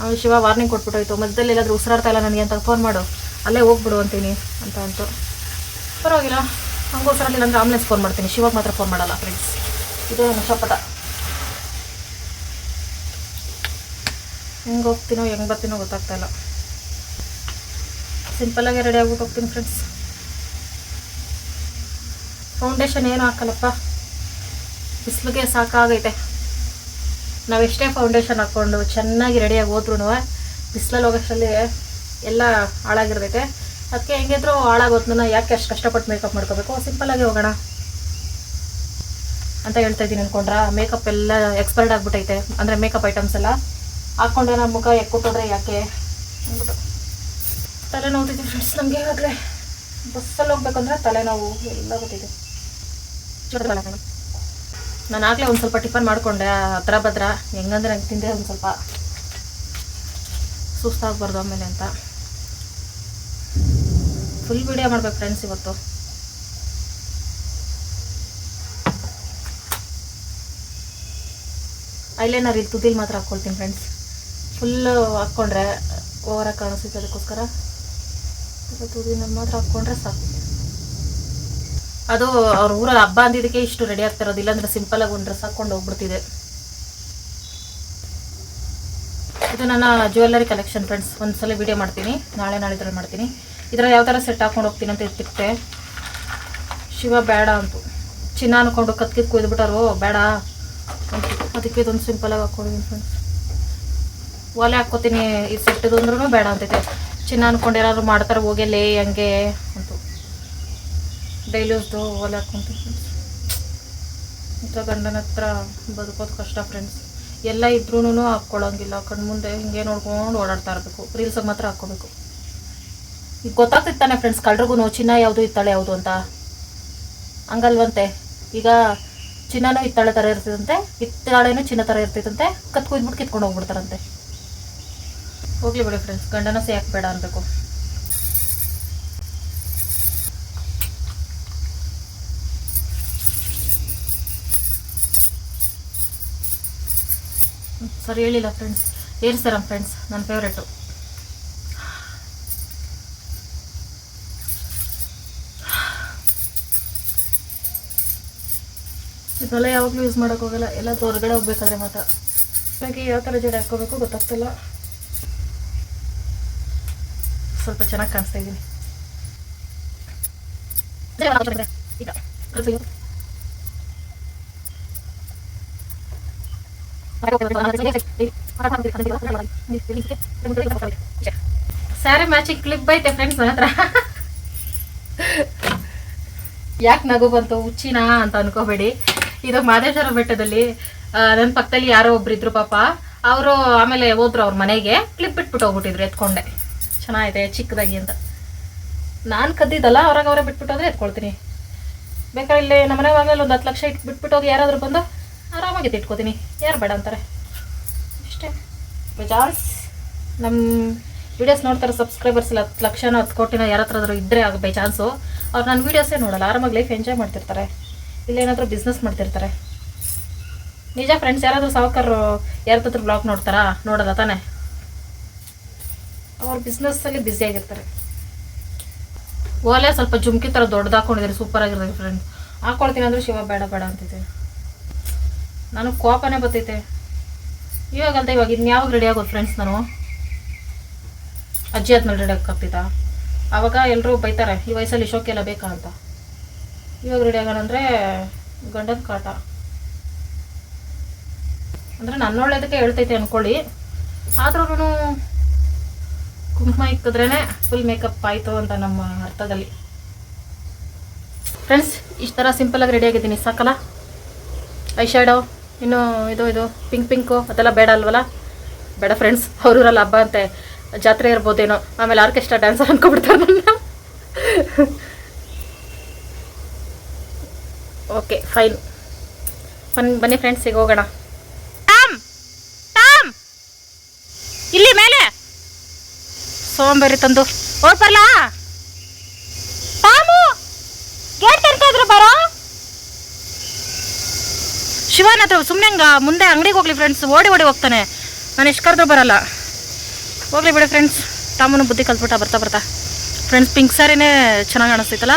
ಅವನು ಶಿವ ವಾರ್ನಿಂಗ್ ಕೊಟ್ಬಿಟ್ಟೋಯ್ತು. ಮಧ್ಯದಲ್ಲಿ ಎಲ್ಲಾದರೂ ಉಸಿರಾಡ್ತಾ ಇಲ್ಲ ನನಗೆ ಅಂತ ಫೋನ್ ಮಾಡು. ಅಲ್ಲೇ ಹೋಗ್ಬಿಡು ಅಂತೀನಿ ಅಂತ ಅಂತು. ಪರವಾಗಿಲ್ಲ. ಹಂಗೆ ಉಸಿರಾಡಲಿಲ್ಲ ಅಂದರೆ ಆಂಬುಲೆನ್ಸ್ ಫೋನ್ ಮಾಡ್ತೀನಿ. ಶಿವಾಗ ಮಾತ್ರ ಫೋನ್ ಮಾಡಲ್ಲ ಫ್ರೆಂಡ್ಸ್ ಇದು ನನ್ನ ಶಪಥ. ಹೆಂಗೆ ಹೋಗ್ತೀನೋ, ಹೆಂಗೆ ಬರ್ತೀನೋ ಗೊತ್ತಾಗ್ತಾ ಇಲ್ಲ. ಸಿಂಪಲ್ಲಾಗೆ ರೆಡಿ ಆಗ್ಬಿಟ್ಟು ಹೋಗ್ತೀನಿ ಫ್ರೆಂಡ್ಸ್ ಫೌಂಡೇಶನ್ ಏನು ಹಾಕಲ್ಲಪ್ಪ? ಬಿಸಿಲಿಗೆ ಸಾಕಾಗೈತೆ. ನಾವು ಎಷ್ಟೇ ಫೌಂಡೇಶನ್ ಹಾಕ್ಕೊಂಡು ಚೆನ್ನಾಗಿ ರೆಡಿಯಾಗಿ ಹೋದ್ರೂ ಬಿಸಿಲಲ್ಲಿ ಹೋಗೋಷ್ಟರಲ್ಲಿ ಎಲ್ಲ ಹಾಳಾಗಿರ್ತೈತೆ. ಅದಕ್ಕೆ ಹೆಂಗಿದ್ರು ಹಾಳಾಗೋದ್ನ ಯಾಕೆ ಅಷ್ಟು ಕಷ್ಟಪಟ್ಟು ಮೇಕಪ್ ಮಾಡ್ಕೋಬೇಕು? ಸಿಂಪಲ್ಲಾಗಿ ಹೋಗೋಣ. ಅಂತ ಹೇಳ್ತಾ ಇದ್ದೀನಿ ಅಂದ್ಕೊಂಡ್ರೆ ಮೇಕಪ್ ಎಲ್ಲ ಎಕ್ಸ್ಪೈರ್ಡ್ ಆಗಿಬಿಟ್ಟೈತೆ. ಅಂದರೆ ಮೇಕಪ್ ಐಟಮ್ಸ್ ಎಲ್ಲ. ಹಾಕ್ಕೊಂಡ್ರೆ ನಮ್ಮ ಮುಖ ಎಕ್ಕೊಟ್ಟೋದ್ರೆ ಯಾಕೆ? ಅಂದ್ಬಿಟ್ಟು. ತಲೆ ಫ್ರೆಂಡ್ಸ್ ನಮಗೆ ಈಗಾಗಲೇ ಬಸ್ಸಲ್ಲಿ ಹೋಗ್ಬೇಕಂದ್ರೆ ತಲೆನೋವು ಎಲ್ಲ ಗೊತ್ತಿದೆ. ನಾನು ಆಗಲೇ ಒಂದು ಸ್ವಲ್ಪ ಟಿಫನ್ ಮಾಡಿಕೊಂಡೆ ಹತ್ರ ಭದ್ರ. ಹೆಂಗಂದ್ರೆ ಹಂಗೆ ತಿಂದೆ ಒಂದು ಸ್ವಲ್ಪ ಸುಸ್ತಾಗಬಾರ್ದು ಆಮೇಲೆ ಅಂತ. ಫುಲ್ ವಿಡಿಯೋ ಮಾಡ್ಬೇಕು ಫ್ರೆಂಡ್ಸ್ ಇವತ್ತು. ಐಲೈನರ್ ಇಲ್ಲಿ ತುದಿಲ್ ಮಾತ್ರ ಹಾಕ್ಕೊಳ್ತೀನಿ ಫ್ರೆಂಡ್ಸ್ ಫುಲ್ಲು ಹಾಕ್ಕೊಂಡ್ರೆ ಓವರಾಗಿ ಕಾಣಿಸುತ್ತೆ ಅದಕ್ಕೋಸ್ಕರ. ತುದಿನಲ್ಲಿ ಮಾತ್ರ ಹಾಕ್ಕೊಂಡ್ರೆ ಸಾಕು. ಅದು ಅವ್ರ ಊರಲ್ಲಿ ಹಬ್ಬ ಅಂದಿದ್ದಕ್ಕೆ ಇಷ್ಟು ರೆಡಿ ಆಗ್ತಿರೋದು ಇಲ್ಲಾಂದ್ರೆ ಸಿಂಪಲ್ ಆಗಿ ಒಂದು ಡ್ರೆಸ್ ಹಾಕೊಂಡು ಹೋಗ್ಬಿಡ್ತಿದೆ. ಇದು ನನ್ನ ಜ್ಯುವೆಲ್ಲರಿ ಕಲೆಕ್ಷನ್ ಫ್ರೆಂಡ್ಸ್ ಒಂದ್ಸಲ ವಿಡಿಯೋ ಮಾಡ್ತೀನಿ. ನಾಳೆ ನಾಳಿದ್ರಲ್ಲಿ ಮಾಡ್ತೀನಿ. ಇದರ ಯಾವ ಥರ ಸೆಟ್ ಹಾಕೊಂಡು ಹೋಗ್ತೀನಿ ಅಂತ ಇರ್ತಿತ್ತೆ. ಶಿವ ಬೇಡ ಅಂತು. ಚಿನ್ನ ಅನ್ಕೊಂಡು ಕತ್ಕಿದ್ ಕುಯ್ದುಬಿಟ್ಟಾರು. ಬೇಡ ಅದಕ್ಕೆ ಇದೊಂದು ಸಿಂಪಲ್ ಆಗಿ ಹಾಕೊಂಡಿದ್ದೀನಿ ಫ್ರೆಂಡ್ಸ್ ಒಲೆ ಹಾಕ್ಕೋತೀನಿ. ಈ ಸೆಟ್ಟದು ಅಂದ್ರೂ ಬೇಡ ಅಂತೈತೆ ಚಿನ್ನ ಅನ್ಕೊಂಡು ಏನಾದ್ರು ಮಾಡ್ತಾರೆ ಹೋಗೆಲ್ಲೇ ಹಂಗೆ ಅಂತು. ಡೈಲಿ ಯೂಸ್ದು ಒಲೆ ಹಾಕ್ಕೊಂತೀನಿ ಫ್ರೆಂಡ್ಸ್ ಇಂಥ ಗಂಡನ ಹತ್ರ ಬದುಕೋದು ಕಷ್ಟ ಫ್ರೆಂಡ್ಸ್ ಎಲ್ಲ ಇದ್ರೂ ಹಾಕ್ಕೊಳ್ಳೋಂಗಿಲ್ಲ ಕಣ್ಣು ಮುಂದೆ ಹಿಂಗೆ ನೋಡ್ಕೊಂಡು ಓಡಾಡ್ತಾ ಇರಬೇಕು. ರೀಲ್ಸಿಗೆ ಮಾತ್ರ ಹಾಕ್ಕೋಬೇಕು. ಈಗ ಗೊತ್ತಾಗ್ತಿತ್ತಾನೆ ಫ್ರೆಂಡ್ಸ್ ಕಳ್ರಿಗೂ ಚಿನ್ನ ಯಾವುದು ಇತ್ತಾಳೆ, ಯಾವುದು ಅಂತ. ಹಂಗಲ್ವಂತೆ. ಈಗ ಚಿನ್ನನೂ ಇತ್ತಾಳೆ ಥರ ಇರ್ತದಂತೆ, ಇತ್ತಾಳೆನೂ ಚಿನ್ನ ಥರ ಇರ್ತೈತಂತೆ ಕತ್ ಕುಯ್ದ್ಬಿಟ್ಟು ಕಿತ್ಕೊಂಡು ಹೋಗ್ಬಿಡ್ತಾರಂತೆ. ಹೋಗ್ಲಿ ಬಿಡಿ ಫ್ರೆಂಡ್ಸ್ ಗಂಡನ ಯಾಕೆ ಬೇಡ ಅನ್ಬೇಕು. ಸರಿ ಹೇಳಿಲ್ಲ ಫ್ರೆಂಡ್ಸ್ ಏರ್ಸರಂ ಫ್ರೆಂಡ್ಸ್ ನನ್ನ ಫೇವ್ರೇಟು ಇದೆಲ್ಲ ಯಾವಾಗಲೂ ಯೂಸ್ ಮಾಡೋಕೆ ಹೋಗಲ್ಲ. ಎಲ್ಲ ಹೊರಗಡೆ ಹೋಗ್ಬೇಕಾದ್ರೆ ಮಾತ್ರ. ಹಾಗೆ ಯಾವ ಥರ ಜಡೆ ಹಾಕೋಬೇಕು ಗೊತ್ತಾಗ್ತಿಲ್ಲ. ಸ್ವಲ್ಪ ಚೆನ್ನಾಗಿ ಕಾಣಿಸ್ತಾ ಇದ್ದೀನಿ ಸ್ಯಾರಿ ಮ್ಯಾಚಿಂಗ್ ಕ್ಲಿಪ್ ಐತೆ ಫ್ರೆಂಡ್ಸ್ ಹತ್ರ. ಯಾಕೆ ನಗು ಬಂತು? ಹುಚ್ಚಿನಾ ಅಂತ ಅನ್ಕೋಬೇಡಿ. ಇದು ಮಾದೇಶ್ವರ ಬೆಟ್ಟದಲ್ಲಿ ನನ್ನ ಪಕ್ಕದಲ್ಲಿ ಯಾರೋ ಒಬ್ರು ಇದ್ರು ಪಾಪ. ಅವರು ಆಮೇಲೆ ಹೋದ್ರು ಅವ್ರ ಮನೆಗೆ. ಕ್ಲಿಪ್ ಬಿಟ್ಬಿಟ್ಟು ಹೋಗ್ಬಿಟ್ಟಿದ್ರು, ಎತ್ಕೊಂಡೆ. ಚೆನ್ನಾಗಿದೆ ಚಿಕ್ಕದಾಗಿ ಅಂತ. ನಾನು ಕದ್ದಿದ್ದಲ್ಲ, ಅವ್ರಾಗ ಅವರೇ ಬಿಟ್ಬಿಟ್ಟು ಹೋದ್ರೆ ಎತ್ಕೊಳ್ತೀನಿ. ಬೇಕಾದ್ರೆ ಇಲ್ಲಿ ನಮ್ಮ ಮನೆ ಒಂದು ಹತ್ತು ಲಕ್ಷ ಇಟ್ಟು ಬಿಟ್ಬಿಟ್ಟು ಹೋಗಿ ಯಾರಾದರೂ ಬಂದು? ಆರಾಮಾಗಿ ಇಟ್ಕೋತೀನಿ. ಯಾರು ಬೇಡ ಅಂತಾರೆ? ಇಷ್ಟೇ. ಬೇಜಾರ್ಸ್? ನಮ್ಮ ವಿಡಿಯೋಸ್ ನೋಡ್ತಾರೆ ಸಬ್ಸ್ಕ್ರೈಬರ್ಸ್ ಇಲ್ಲ ಹತ್ತು ಲಕ್ಷನ ಹತ್ತು ಕೋಟಿನ ಯಾರ ಹತ್ರ ಆದರೂ ಇದ್ದರೆ ಆಗ ಬೈ ಚಾನ್ಸು ಅವ್ರು ನಾನು ವೀಡಿಯೋಸೇ ನೋಡಲ್ಲ ಆರಾಮಾಗಿ ಲೈಫ್ ಎಂಜಾಯ್ ಮಾಡ್ತಿರ್ತಾರೆ. ಇಲ್ಲೇನಾದರೂ ಬಿಸ್ನೆಸ್ ಮಾಡ್ತಿರ್ತಾರೆ. ನಿಜ ಫ್ರೆಂಡ್ಸ್ ಯಾರಾದರೂ ಸಾವುಕಾರರು ಯಾರ ಹತ್ರ ಬ್ಲಾಗ್ ನೋಡ್ತಾರಾ? ನೋಡಲ್ಲ ತಾನೇ? ಅವ್ರು ಬಿಸ್ನೆಸ್ಸಲ್ಲಿ ಬ್ಯುಸಿ ಆಗಿರ್ತಾರೆ. ಓಲೆ ಸ್ವಲ್ಪ ಜುಮ್ಕಿ ಥರ ದೊಡ್ಡದು ಹಾಕೊಂಡಿದ್ದಾರೆ ಸೂಪರ್ ಆಗಿರ್ತದೆ ಫ್ರೆಂಡ್ ಹಾಕ್ಕೊಳ್ತೀನಿ ಅಂದ್ರೆ ಶಿವ ಬೇಡ ಬೇಡ ಅಂತಿದೆ ನನಗೆ ಕೋಪನೇ ಬರ್ತೈತೆ. ಇವಾಗಂತ ಇವಾಗ ಇನ್ನು ಯಾವಾಗ ರೆಡಿ ಆಗೋದು ಫ್ರೆಂಡ್ಸ್ ನಾನು? ಅಜ್ಜಿ ಆದ್ಮೇಲೆ ರೆಡಿ ಆಗ್ತಿದ್ದ ಆವಾಗ ಎಲ್ಲರೂ ಬೈತಾರೆ, ಈ ವಯಸ್ಸಲ್ಲಿ ಶೋಕೆಲ್ಲ ಬೇಕಾ ಅಂತ. ಇವಾಗ ರೆಡಿ ಆಗೋಣ ಅಂದರೆ ಗಂಡನ ಕಾಟ. ಅಂದರೆ ನನ್ನ ಒಳ್ಳೇದಕ್ಕೆ ಹೇಳ್ತೈತೆ ಅಂದ್ಕೊಳ್ಳಿ ಆದ್ರೂ ಕುಂಕುಮ ಇಕ್ಕಿದ್ರೇ ಫುಲ್ ಮೇಕಪ್ ಆಯಿತು ಅಂತ ನಮ್ಮ ಅರ್ಥದಲ್ಲಿ. ಫ್ರೆಂಡ್ಸ್ ಇಷ್ಟು ಥರ ಸಿಂಪಲಾಗಿ ರೆಡಿ ಆಗಿದ್ದೀನಿ. ಸಾಕಲ್ಲ? ಐ ಶ್ಯಾಡೋ ಇನ್ನು ಇದು ಇದು, ಪಿಂಕ್, ಪಿಂಕು, ಅದೆಲ್ಲ ಬೇಡ ಅಲ್ವಲ್ಲ? ಬೇಡ ಫ್ರೆಂಡ್ಸ್ ಅವ್ರೂರಲ್ಲಿ ಹಬ್ಬ ಅಂತೆ. ಜಾತ್ರೆ ಇರ್ಬೋದೇನೋ. ಆಮೇಲೆ ಆರ್ಕೆಸ್ಟ್ರಾ ಡ್ಯಾನ್ಸರ್ ಅನ್ಕೊಬಿಡ್ತಾರೆ ನನ್ನ. ಓಕೆ ಫೈನ್ ಫನ್ ಬನ್ನಿ ಫ್ರೆಂಡ್ಸ್ ಈಗ ಹೋಗೋಣ. ಇಲ್ಲಿ ಮೇಲೆ! ಸೋಂಬೇರಿ ತಂದು. ಬರ್ಲಾ ಟಾಮು ಗೇಟ್ ತೆರ್ತಾ ಇದ್ರು ಬರೋ ಶಿವನ ಹತ್ರ ಸುಮ್ಮನೆ ಹಂಗ ಮುಂದೆ ಅಂಗಡಿಗೆ ಹೋಗ್ಲಿ ಫ್ರೆಂಡ್ಸ್ ಓಡಿ ಓಡಿ ಹೋಗ್ತಾನೆ. ನಾನು ಎಷ್ಟು ಕರೆದ್ರು ಬರಲ್ಲ. ಹೋಗ್ಲಿ ಬಿಡಿ ಫ್ರೆಂಡ್ಸ್ ತಾಮನು ಬುದ್ಧಿ ಕಲ್ತ್ಬಿಟ್ಟ ಬರ್ತಾ ಬರ್ತಾ. ಫ್ರೆಂಡ್ಸ್ ಪಿಂಕ್ ಸಾರಿನೇ ಚೆನ್ನಾಗಿ ಕಾಣಿಸ್ತೈತಲ್ಲ?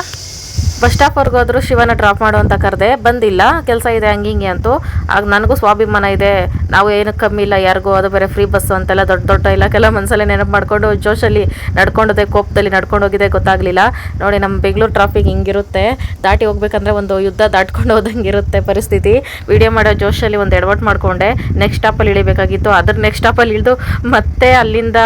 ಬಸ್ ಸ್ಟಾಪ್ವರೆಗೂ ಹೋದ್ರು ಶಿವನ ಡ್ರಾಪ್ ಮಾಡು ಅಂತ ಕರೆದೆ. ಬಂದಿಲ್ಲ. ಕೆಲಸ ಇದೆ ಹಂಗೆ ಹಿಂಗೆ ಅಂತೂ. ಆಗ ನನಗೂ ಸ್ವಾಭಿಮಾನ ಇದೆ. ನಾವು ಏನು ಕಮ್ಮಿ ಇಲ್ಲ, ಯಾರಿಗೂ ಅದು ಬೇರೆ ಫ್ರೀ ಬಸ್ಸು ಅಂತೆಲ್ಲ ದೊಡ್ಡ ದೊಡ್ಡ ಇಲಾಖೆಲ್ಲ ಮನಸ್ಸಲ್ಲೇ ನೆನಪು ಮಾಡಿಕೊಂಡು ಜೋಶಲ್ಲಿ ನಡ್ಕೊಂಡೋದೆ, ಕೋಪದಲ್ಲಿ ನಡ್ಕೊಂಡು ಹೋಗಿದೆ ಗೊತ್ತಾಗಲಿಲ್ಲ. ನೋಡಿ ನಮ್ಮ ಬೆಂಗಳೂರು ಟ್ರಾಫಿಕ್ ಹಿಂಗಿರುತ್ತೆ. ದಾಟಿ ಹೋಗ್ಬೇಕಂದ್ರೆ ಒಂದು ಯುದ್ಧ ದಾಟ್ಕೊಂಡು ಹೋದಂಗೆ ಇರುತ್ತೆ ಪರಿಸ್ಥಿತಿ. ವಿಡಿಯೋ ಮಾಡೋ ಜೋಶಲ್ಲಿ ಒಂದು ಎಡವಟ್ ಮಾಡಿಕೊಂಡೆ. ನೆಕ್ಸ್ಟ್ ಸ್ಟಾಪಲ್ಲಿ ಇಳಿಬೇಕಾಗಿತ್ತು. ಅದ್ರ ನೆಕ್ಸ್ಟ್ ಸ್ಟಾಪಲ್ಲಿ ಇಳಿದು ಮತ್ತೆ ಅಲ್ಲಿಂದ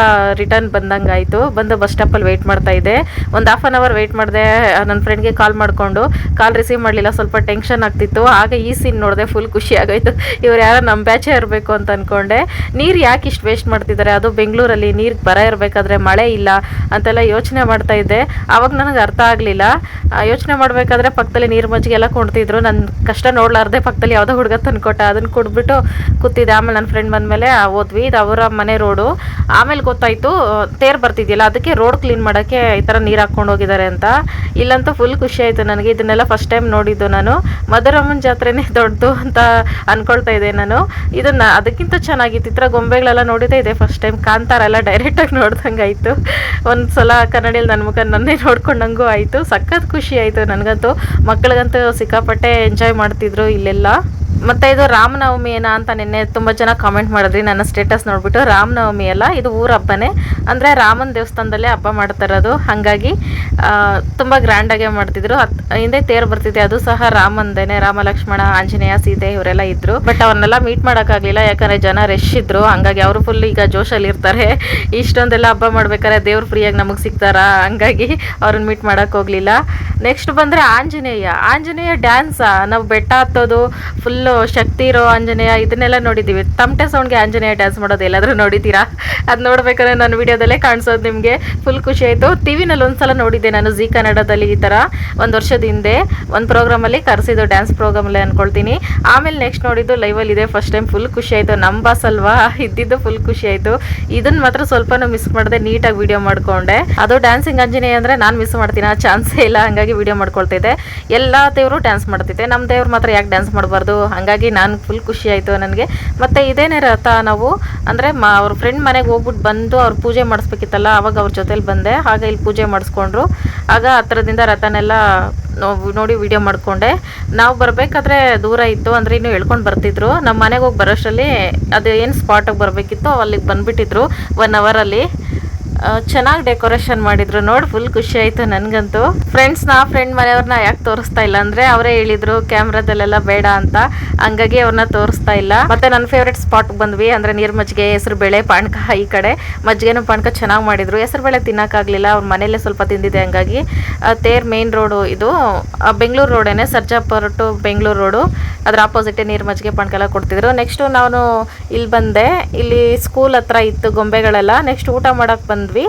ರಿಟರ್ನ್ ಬಂದಂಗೆ ಆಯಿತು ಬಂದು ಬಸ್ ಸ್ಟಾಪಲ್ಲಿ ವೆಯ್ಟ್ ಮಾಡ್ತಾ ಇದ್ದೆ. ಒಂದು ಹಾಫ್ ಆನ್ ಅವರ್ ವೆಯ್ಟ್ ಮಾಡಿದೆ. ನನ್ನ ಫ್ರೆಂಡ್ಗೆ ಕಾಲ್ ಮಾಡಿ ಮಾಡಿಕೊಂಡು. ಕಾಲ್ ರಿಸೀವ್ ಮಾಡಲಿಲ್ಲ. ಸ್ವಲ್ಪ ಟೆನ್ಷನ್ ಆಗ್ತಿತ್ತು. ಆಗ ಈ ಸೀನ್ ನೋಡಿದೆ ಫುಲ್ ಖುಷಿ ಆಗೋಯ್ತು. ಇವ್ರು ಯಾರೋ ನಮ್ಮ ಬ್ಯಾಚೇ ಇರಬೇಕು ಅಂತ ಅಂದ್ಕೊಂಡೆ ನೀರು ಯಾಕೆ ಇಷ್ಟು ವೇಸ್ಟ್ ಮಾಡ್ತಿದ್ದಾರೆ ಅದು ಬೆಂಗಳೂರಲ್ಲಿ ನೀರು ಬರ ಇರಬೇಕಾದ್ರೆ ಮಳೆ ಇಲ್ಲ ಅಂತೆಲ್ಲ ಯೋಚನೆ ಮಾಡ್ತಾ ಇದ್ದೆ. ಆವಾಗ ನನಗೆ ಅರ್ಥ ಆಗಲಿಲ್ಲ. ಯೋಚನೆ ಮಾಡಬೇಕಾದ್ರೆ ಪಕ್ಕದಲ್ಲಿ ನೀರು ಮಜ್ಜಿಗೆ ಎಲ್ಲ ಕೊಡ್ತಿದ್ರು. ನನ್ನ ಕಷ್ಟ ನೋಡ್ಲಾರ್ದೆ ಪಕ್ಕದಲ್ಲಿ ಯಾವುದೋ ಹುಡುಗ ತಂದುಕೊಟ್ಟೆ. ಅದನ್ನು ಕೊಟ್ಬಿಟ್ಟು ಕೂತಿದ್ದೆ. ಆಮೇಲೆ ನನ್ನ ಫ್ರೆಂಡ್ ಬಂದಮೇಲೆ ಹೋದ್ವಿ. ಇದು ಅವರ ಮನೆ ರೋಡು. ಆಮೇಲೆ ಗೊತ್ತಾಯಿತು, ತೇರು ಬರ್ತಿದ್ಯಲ್ಲ, ಅದಕ್ಕೆ ರೋಡ್ ಕ್ಲೀನ್ ಮಾಡೋಕ್ಕೆ ಈ ಥರ ನೀರು ಹಾಕ್ಕೊಂಡು ಹೋಗಿದ್ದಾರೆ ಅಂತ. ಇಲ್ಲಂತೂ ಫುಲ್ ಖುಷಿ ಆಯಿತು ನನಗೆ. ಇದನ್ನೆಲ್ಲ ಫಸ್ಟ್ ಟೈಮ್ ನೋಡಿದ್ದು ನಾನು. ಮಧುರಮ್ಮನ ಜಾತ್ರೆನೇ ದೊಡ್ಡದು ಅಂತ ಅನ್ಕೊಳ್ತಾ ಇದ್ದೆ ನಾನು. ಇದನ್ನ ಅದಕ್ಕಿಂತ ಚೆನ್ನಾಗಿ ಚಿತ್ರ ಗೊಂಬೆಗಳೆಲ್ಲ ನೋಡಿದೆ ಇದೆ. ಫಸ್ಟ್ ಟೈಮ್ ಕಾಂತಾರ ಎಲ್ಲ ಡೈರೆಕ್ಟಾಗಿ ನೋಡ್ದಂಗೆ ಆಯಿತು. ಒಂದು ಸಲ ಕನ್ನಡಿಯಲ್ಲಿ ನನ್ನ ಮುಖ ನನ್ನೇ ನೋಡ್ಕೊಂಡಂಗೂ ಆಯಿತು. ಸಖತ್ ಖುಷಿ ಆಯಿತು ನನಗಂತೂ. ಮಕ್ಕಳಿಗಂತೂ ಸಿಕ್ಕಾಪಟ್ಟೆ ಎಂಜಾಯ್ ಮಾಡ್ತಿದ್ರು ಇಲ್ಲೆಲ್ಲ. ಮತ್ತೆ ಇದು ರಾಮನವಮಿ ಏನ ಅಂತ ನಿನ್ನೆ ತುಂಬ ಜನ ಕಾಮೆಂಟ್ ಮಾಡಿದ್ರಿ ನನ್ನ ಸ್ಟೇಟಸ್ ನೋಡ್ಬಿಟ್ಟು ರಾಮನವಮಿ ಅಲ್ಲ ಇದು ಊರ ಹಬ್ಬನೇ. ಅಂದರೆ ರಾಮನ ದೇವಸ್ಥಾನದಲ್ಲೇ ಹಬ್ಬ ಮಾಡ್ತಾರದು ಹಾಗಾಗಿ ಆ, ತುಂಬ ಗ್ರ್ಯಾಂಡಾಗೆ ಮಾಡ್ತಿದ್ರು. ಹಿಂದೆ ತೇರು ಬರ್ತಿದೆ ಅದು ಸಹ ರಾಮಂದೇನೆ ರಾಮ ಲಕ್ಷ್ಮಣ ಆಂಜನೇಯ ಸೀತೆ ಇವರೆಲ್ಲ ಇದ್ರು. ಬಟ್ ಅವ್ರನ್ನೆಲ್ಲ ಮೀಟ್ ಮಾಡೋಕ್ಕಾಗಲಿಲ್ಲ ಯಾಕಂದರೆ ಜನ ರಶ್ ಇದ್ರು. ಹಂಗಾಗಿ ಅವರು ಫುಲ್ ಈಗ ಜೋಶಲ್ಲಿ ಇರ್ತಾರೆ. ಇಷ್ಟೊಂದೆಲ್ಲ ಹಬ್ಬ ಮಾಡ್ಬೇಕಾದ್ರೆ ದೇವ್ರು ಫ್ರೀಯಾಗಿ ನಮಗೆ ಸಿಗ್ತಾರಾ? ಹಂಗಾಗಿ ಅವ್ರನ್ನ ಮೀಟ್ ಮಾಡೋಕೆ ಹೋಗಲಿಲ್ಲ. ನೆಕ್ಸ್ಟ್ ಬಂದರೆ ಆಂಜನೇಯ. ಆಂಜನೇಯ ಡ್ಯಾನ್ಸಾ ನಾವು ಬೆಟ್ಟ ಹತ್ತೋದು ಫುಲ್ಲು ಶಕ್ತಿ ಇರೋ ಆಂಜನೇಯ, ಇದನ್ನೆಲ್ಲ ನೋಡಿದ್ದೀವಿ. ತಮಟೆ ಸೌಂಡ್ಗೆ ಆಂಜನೇಯ ಡ್ಯಾನ್ಸ್ ಮಾಡೋದು ಎಲ್ಲಾದರೂ ನೋಡಿದ್ದೀರಾ? ಅದು ನೋಡ್ಬೇಕಾದ್ರೆ ನಾನು ವಿಡಿಯೋದಲ್ಲೇ ಕಾಣಿಸೋದು ನಿಮಗೆ. ಫುಲ್ ಖುಷಿ ಆಯಿತು. ಟಿ ವಿನಲ್ಲಿ ಒಂದ್ಸಲ ನೋಡಿದ್ದೆ ನಾನು ಜಿ ಕನ್ನಡದಲ್ಲಿ ಈ ಥರ ಒಂದು ವರ್ಷದ ಹಿಂದೆ ಒಂದು ಪ್ರೋಗ್ರಾಮಲ್ಲಿ ಕರೆಸಿದ್ದು ಡ್ಯಾನ್ಸ್ ಪ್ರೋಗ್ರಾಮಲ್ಲೇ ಅಂದ್ಕೊಳ್ತೀನಿ ಆಮೇಲೆ ನೆಕ್ಸ್ಟ್ ನೋಡಿದ್ದು ಲೈವಲ್ಲಿ ಇದೆ ಫಸ್ಟ್ ಟೈಮ್ ಫುಲ್ ಖುಷಿ ಆಯಿತು. ನಮ್ಮ ಬಾಸ್ ಅಲ್ವಾ? ಇದ್ದಿದ್ದು ಫುಲ್ ಖುಷಿ ಆಯಿತು. ಇದನ್ನ ಮಾತ್ರ ಸ್ವಲ್ಪನೂ ಮಿಸ್ ಮಾಡಿದೆ, ನೀಟಾಗಿ ವಿಡಿಯೋ ಮಾಡಿಕೊಂಡೆ. ಅದು ಡ್ಯಾನ್ಸಿಂಗ್ ಆಂಜನೇಯ ಅಂದರೆ ನಾನು ಮಿಸ್ ಮಾಡ್ತೀನಿ? ಆ ಚಾನ್ಸೇ ಇಲ್ಲ. ಹಂಗಾಗಿ ವಿಡಿಯೋ ಮಾಡ್ಕೊಳ್ತಿದ್ದೆ ಎಲ್ಲ ದೇವರು ಡ್ಯಾನ್ಸ್ ಮಾಡ್ತಿದ್ದೆ. ನಮ್ಮ ದೇವ್ರು ಮಾತ್ರ ಯಾಕೆ ಡ್ಯಾನ್ಸ್ ಮಾಡಬಾರ್ದು? ಹಾಗಾಗಿ ನಾನು ಫುಲ್ ಖುಷಿ ಆಯಿತು ನನಗೆ. ಮತ್ತು ಇದೇನೇ ರಥ ನಾವು, ಅಂದರೆ ಮ ಅವ್ರ ಫ್ರೆಂಡ್ ಮನೆಗೆ ಹೋಗ್ಬಿಟ್ಟು ಬಂದು ಅವ್ರು ಪೂಜೆ ಮಾಡಿಸ್ಬೇಕಿತ್ತಲ್ಲ, ಅವಾಗ ಅವ್ರ ಜೊತೇಲಿ ಬಂದೆ, ಆಗ ಇಲ್ಲಿ ಪೂಜೆ ಮಾಡಿಸ್ಕೊಂಡ್ರು. ಆಗ ಹತ್ರದಿಂದ ರಥನೆಲ್ಲ ನೋಡಿ ವಿಡಿಯೋ ಮಾಡಿಕೊಂಡೆ. ನಾವು ಬರಬೇಕಾದ್ರೆ ದೂರ ಇತ್ತು, ಅಂದರೆ ಇನ್ನೂ ಹೇಳ್ಕೊಂಡು ಬರ್ತಿದ್ರು. ನಮ್ಮ ಮನೆಗೆ ಹೋಗಿ ಬರೋಷ್ಟರಲ್ಲಿ ಅದು ಏನು ಸ್ಪಾಟಾಗಿ ಬರಬೇಕಿತ್ತು ಅಲ್ಲಿಗೆ ಬಂದುಬಿಟ್ಟಿದ್ರು ಒನ್ ಅವರಲ್ಲಿ ಚೆನ್ನಾಗಿ ಡೆಕೋರೇಷನ್ ಮಾಡಿದ್ರು. ನೋಡಿ ಫುಲ್ ಖುಷಿ ಆಯಿತು ನನಗಂತೂ. ಫ್ರೆಂಡ್ಸ್ನ ಫ್ರೆಂಡ್ ಮನೆಯವ್ರನ್ನ ಯಾಕೆ ತೋರಿಸ್ತಾ ಇಲ್ಲ ಅಂದರೆ ಅವರೇ ಹೇಳಿದ್ರು, ಕ್ಯಾಮ್ರಾದಲ್ಲೆಲ್ಲ ಬೇಡ ಅಂತ. ಹಂಗಾಗಿ ಅವ್ರನ್ನ ತೋರಿಸ್ತಾ ಇಲ್ಲ. ಮತ್ತೆ ನನ್ನ ಫೇವ್ರೆಟ್ ಸ್ಪಾಟ್ ಬಂದ್ವಿ ಅಂದರೆ ನೀರು ಮಜ್ಜಿಗೆ ಹೆಸರು ಬೇಳೆ ಪಾನಕ ಈ ಕಡೆ. ಮಜ್ಜಿಗೆನೂ ಪಾನಕ ಚೆನ್ನಾಗಿ ಮಾಡಿದ್ರು. ಹೆಸರು ಬೇಳೆ ತಿನ್ನೋಕ್ಕಾಗಲಿಲ್ಲ ಅವ್ರ ಮನೇಲೆ ಸ್ವಲ್ಪ ತಿಂದಿದೆ ಹಂಗಾಗಿ. ತೇರ್ ಮೇನ್ ರೋಡು ಇದು. ಬೆಂಗಳೂರು ರೋಡೇನೆ ಸರ್ಜಾಪುರ ಟು ಬೆಂಗಳೂರು ರೋಡು ಅದ್ರ ಆಪೋಸಿಟೇ ನೀರು ಮಜ್ಜಿಗೆ ಪಾನಕೆಲ್ಲ ಕೊಡ್ತಿದ್ರು. ನೆಕ್ಸ್ಟು ನಾನು ಇಲ್ಲಿ ಬಂದೆ. ಇಲ್ಲಿ ಸ್ಕೂಲ್ ಹತ್ರ ಇತ್ತು ಗೊಂಬೆಗಳೆಲ್ಲ. ನೆಕ್ಸ್ಟ್ ಊಟ ಮಾಡೋಕೆ ಬಂದ್ವಿ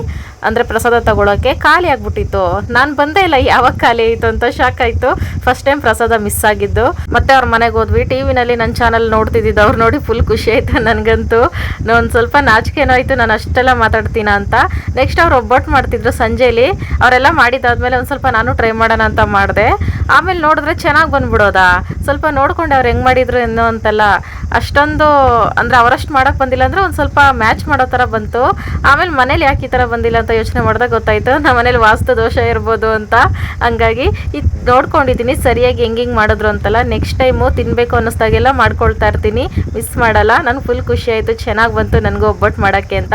ಅಂದರೆ ಪ್ರಸಾದ ತಗೊಳ್ಳೋಕ್ಕೆ ಖಾಲಿ ಆಗಿಬಿಟ್ಟಿತ್ತು. ನಾನು ಬಂದೇ ಇಲ್ಲ, ಯಾವಾಗ ಖಾಲಿ ಆಯಿತು ಅಂತ ಶಾಕ್ ಆಯಿತು. ಫಸ್ಟ್ ಟೈಮ್ ಪ್ರಸಾದ ಮಿಸ್ ಆಗಿದ್ದು. ಮತ್ತೆ ಅವ್ರ ಮನೆಗೆ ಹೋದ್ವಿ. ಟಿ ವಿನಲ್ಲಿ ನನ್ನ ಚಾನಲ್ ನೋಡ್ತಿದ್ದಿದ್ದು, ಅವ್ರು ನೋಡಿ ಫುಲ್ ಖುಷಿ ಆಯ್ತು ನನಗಂತೂ. ಒಂದು ಸ್ವಲ್ಪ ನಾಚಿಕೆನೋ ಆಯಿತು, ನಾನು ಅಷ್ಟೆಲ್ಲ ಮಾತಾಡ್ತೀನ ಅಂತ. ನೆಕ್ಸ್ಟ್ ಅವ್ರು ಒಬ್ಬಟ್ಟು ಮಾಡ್ತಿದ್ರು ಸಂಜೆಲಿ. ಅವರೆಲ್ಲ ಮಾಡಿದ್ದಾದ್ಮೇಲೆ ಒಂದು ಸ್ವಲ್ಪ ನಾನು ಟ್ರೈ ಮಾಡೋಣ ಅಂತ ಮಾಡಿದೆ. ಆಮೇಲೆ ನೋಡಿದ್ರೆ ಚೆನ್ನಾಗಿ ಬಂದ್ಬಿಡೋದಾ? ಸ್ವಲ್ಪ ನೋಡ್ಕೊಂಡೆ ಅವ್ರು ಹೆಂಗೆ ಮಾಡಿದ್ರು ಏನೋ ಅಂತೆಲ್ಲ. ಅಷ್ಟೊಂದು ಅಂದರೆ ಅವರಷ್ಟು ಮಾಡೋಕೆ ಬಂದಿಲ್ಲ ಅಂದರೆ ಒಂದು ಸ್ವಲ್ಪ ಮ್ಯಾಚ್ ಮಾಡೋ ಥರ ಬಂತು. ಆಮೇಲೆ ಮನೇಲಿ ಯಾಕೆ ಈ ಥರ ಬಂದಿಲ್ಲ ಅಂತ ಯೋಚನೆ ಮಾಡಿದಾಗ ಗೊತ್ತಾಯ್ತು. ನಮ್ಮ ಮನೇಲಿ ವಾಸ್ತು ದೋಷ ಇರ್ಬೋದು ಅಂತ. ಹಂಗಾಗಿ ಇದು ನೋಡ್ಕೊಂಡಿದ್ದೀನಿ, ಸರಿಯಾಗಿ ಹೆಂಗೆ ಹಿಂಗೆ ಮಾಡಿದ್ರು ಅಂತಲ್ಲ. ನೆಕ್ಸ್ಟ್ ಟೈಮು ತಿನ್ನಬೇಕು ಅನ್ನಿಸ್ದಾಗೆಲ್ಲ ಮಾಡ್ಕೊಳ್ತಾ ಇರ್ತೀನಿ. ಮಿಸ್ ಮಾಡಲ್ಲ. ನನಗೆ ಫುಲ್ ಖುಷಿ ಆಯಿತು. ಚೆನ್ನಾಗಿ ಬಂತು ನನಗೂ ಒಬ್ಬಟ್ಟು ಮಾಡೋಕ್ಕೆ ಅಂತ.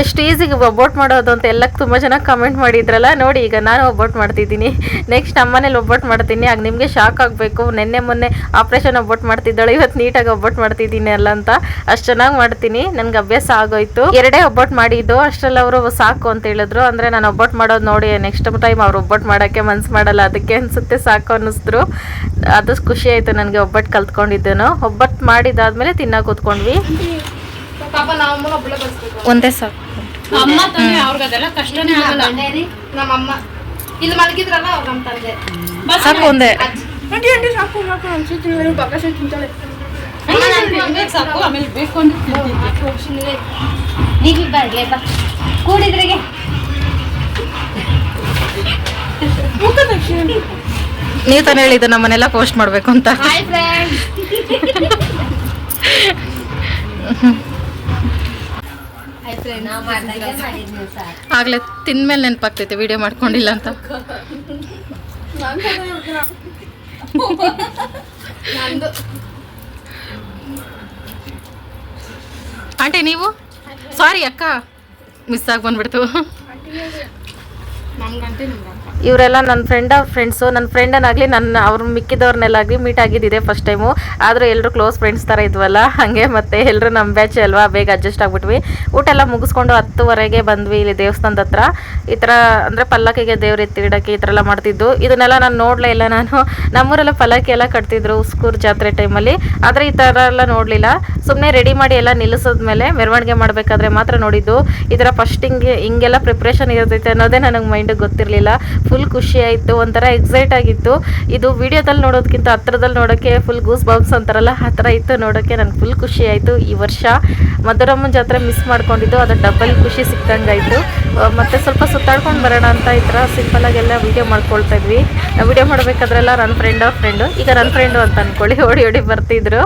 ಎಷ್ಟು ಈಸಿಗೆ ಒಬ್ಬಟ್ಟು ಮಾಡೋದು ಅಂತ ಎಲ್ಲ ತುಂಬ ಜನ ಕಮೆಂಟ್ ಮಾಡಿದ್ರಲ್ಲ. ನೋಡಿ ಈಗ ನಾನು ಒಬ್ಬಟ್ಟು ಮಾಡ್ತಿದ್ದೀನಿ. ನೆಕ್ಸ್ಟ್ ನಮ್ಮನೇಲಿ ಒಬ್ಬಟ್ಟು ಮಾಡ್ತೀನಿ. ಆಗ ನಿಮಗೆ ಶಾಕ್ ಆಗಬೇಕು. ನಿನ್ನೆ ಮೊನ್ನೆ ಆಪ್ರೇಷನ್ ಒಬ್ಬಟ್ಟು ಮಾಡ್ತಿದ್ದಾಳೆ. ಇವತ್ತು ನೀಟಾಗಿ ಒಬ್ಬಟ್ಟು ಮಾಡ್ತಿದ್ದೀನಿ ಅಲ್ಲ ಅಂತ. ಅಷ್ಟು ಚೆನ್ನಾಗಿ ಮಾಡ್ತೀನಿ. ನನಗೆ ಅಭ್ಯಾಸ ಆಗೋಯ್ತು. ಎರಡೇ ಒಬ್ಬಟ್ಟು ಮಾಡಿದ್ದು. ಅಷ್ಟರಲ್ಲಿ ಅವರು ಸಾಕು ಅಂತ ಹೇಳಿದ್ರು. ಅಂದರೆ ನಾನು ಒಬ್ಬಟ್ಟು ಮಾಡೋದು ನೋಡಿ ನೆಕ್ಸ್ಟ್ ಟೈಮ್ ಅವ್ರು ಒಬ್ಬಟ್ಟು ಮಾಡೋಕ್ಕೆ ಮನ್ಸು ಮಾಡಲ್ಲ. ಅದಕ್ಕೆ ಅನಿಸುತ್ತೆ ಸಾಕು ಅನ್ನಿಸಿದ್ರು. ಅದು ಖುಷಿ ಆಯಿತು ನನಗೆ ಒಬ್ಬಟ್ಟು ಕಲ್ತ್ಕೊಂಡಿದ್ದೇನು ಒಬ್ಬಟ್ಟು ಮಾಡಿದಾದ್ಮೇಲೆ ತಿನ್ನೋಕೆ ಕೂತ್ಕೊಂಡ್ವಿ. ಒಂದೇ ಸಾಕು. ಅಮ್ಮ ತಾನೆ ಅವ್ರಿಗೆ ಅದೆಲ್ಲ ಕಷ್ಟನೇ ಆಗಲ್ಲ. ನಮ್ಮಮ್ಮ. ನೀವು ತಾನೇ ಹೇಳಿದ್ದು ನಮ್ಮನ್ನೆಲ್ಲ ಪೋಸ್ಟ್ ಮಾಡಬೇಕು ಅಂತ. ಆಗ್ಲೇ ತಿಂದ್ಮೇಲೆ ನೆನಪಾಗ್ತೈತೆ ವಿಡಿಯೋ ಮಾಡ್ಕೊಂಡಿಲ್ಲ ಅಂತ. ಆಂಟಿ ನೀವು? ಸಾರಿ ಅಕ್ಕ ಮಿಸ್ ಆಗಿ ಬಂದ್ಬಿಡ್ತು. ಇವರೆಲ್ಲ ನನ್ನ ಫ್ರೆಂಡ್ ಫ್ರೆಂಡ್ಸು ನನ್ನ ಫ್ರೆಂಡನ್ನಾಗಲಿ ನನ್ನ ಅವ್ರ ಮಿಕ್ಕಿದವ್ರನ್ನೆಲ್ಲಾಗಲಿ ಮೀಟ್ ಆಗಿದ್ದಿದೆ ಫಸ್ಟ್ ಟೈಮು ಆದರೂ ಎಲ್ಲರೂ ಕ್ಲೋಸ್ ಫ್ರೆಂಡ್ಸ್ ಥರ ಇದ್ವಲ್ಲ, ಹಾಗೆ ಮತ್ತೆ ಎಲ್ಲರೂ ನಮ್ಮ ಬ್ಯಾಚ್ ಅಲ್ವಾ, ಬೇಗ ಅಡ್ಜಸ್ಟ್ ಆಗಿಬಿಟ್ವಿ. ಊಟ ಎಲ್ಲ ಮುಗಿಸ್ಕೊಂಡು ಹತ್ತುವರೆಗೆ ಬಂದ್ವಿ ಇಲ್ಲಿ ದೇವಸ್ಥಾನದ ಹತ್ರ. ಈ ಥರ ಅಂದರೆ ಪಲ್ಲಕ್ಕಿಗೆ ದೇವ್ರ ಎತ್ತಿಡಕ್ಕೆ ಈ ಥರ ಎಲ್ಲ ಮಾಡ್ತಿದ್ದು. ಇದನ್ನೆಲ್ಲ ನಾನು ನೋಡಲೇ ಇಲ್ಲ ನಾನು. ನಮ್ಮೂರೆಲ್ಲ ಪಲ್ಲಕ್ಕಿ ಎಲ್ಲ ಕಟ್ತಿದ್ರು ಉಸ್ಕೂರು ಜಾತ್ರೆ ಟೈಮಲ್ಲಿ ಆದರೆ ಈ ಥರ ಎಲ್ಲ ನೋಡಲಿಲ್ಲ. ಸುಮ್ಮನೆ ರೆಡಿ ಮಾಡಿ ಎಲ್ಲ ನಿಲ್ಲಿಸಿದ್ಮೇಲೆ ಮೆರವಣಿಗೆ ಮಾಡಬೇಕಾದ್ರೆ ಮಾತ್ರ ನೋಡಿದ್ದು. ಈ ಥರ ಫಸ್ಟ್ ಹಿಂಗೆ, ಹಿಂಗೆಲ್ಲ ಪ್ರಿಪ್ರೇಷನ್ ಇರ್ತೈತೆ ಅನ್ನೋದೇ ನನಗೆ ಮೈಂಡಿಗೆ ಗೊತ್ತಿರಲಿಲ್ಲ. ಫುಲ್ ಖುಷಿ ಆಯಿತು, ಒಂಥರ ಎಕ್ಸೈಟ್ ಆಗಿತ್ತು. ಇದು ವಿಡಿಯೋದಲ್ಲಿ ನೋಡೋದಕ್ಕಿಂತ ಹತ್ರದಲ್ಲಿ ನೋಡೋಕ್ಕೆ ಫುಲ್ ಗೂಸ್ ಬಾಕ್ಸ್ ಅಂತಾರಲ್ಲ, ಆ ಥರ ಇತ್ತು ನೋಡೋಕ್ಕೆ ನನಗೆ ಫುಲ್ ಖುಷಿ ಆಯಿತು ಈ ವರ್ಷ. ಮಧುರಮ್ಮನ ಜಾತ್ರೆ ಮಿಸ್ ಮಾಡ್ಕೊಂಡಿದ್ದು, ಅದು ಡಬಲ್ ಖುಷಿ ಸಿಕ್ಕಂಗಾಯಿತು ಮತ್ತು ಸ್ವಲ್ಪ ಸುತ್ತಾಡ್ಕೊಂಡು ಬರೋಣ ಅಂತ ಈ ಥರ ಸಿಂಪಲಾಗೆಲ್ಲ ವೀಡಿಯೋ ಮಾಡ್ಕೊಳ್ತಾ ಇದ್ವಿ. ವೀಡಿಯೋ ಮಾಡಬೇಕಾದ್ರೆಲ್ಲ ನನ್ನ ಫ್ರೆಂಡ್ ಆಫ್ ಫ್ರೆಂಡು ಈಗ ನನ್ನ ಫ್ರೆಂಡು ಅಂತ ಅಂದ್ಕೊಳ್ಳಿ ಓಡಿ ಓಡಿ ಬರ್ತಿದ್ರು.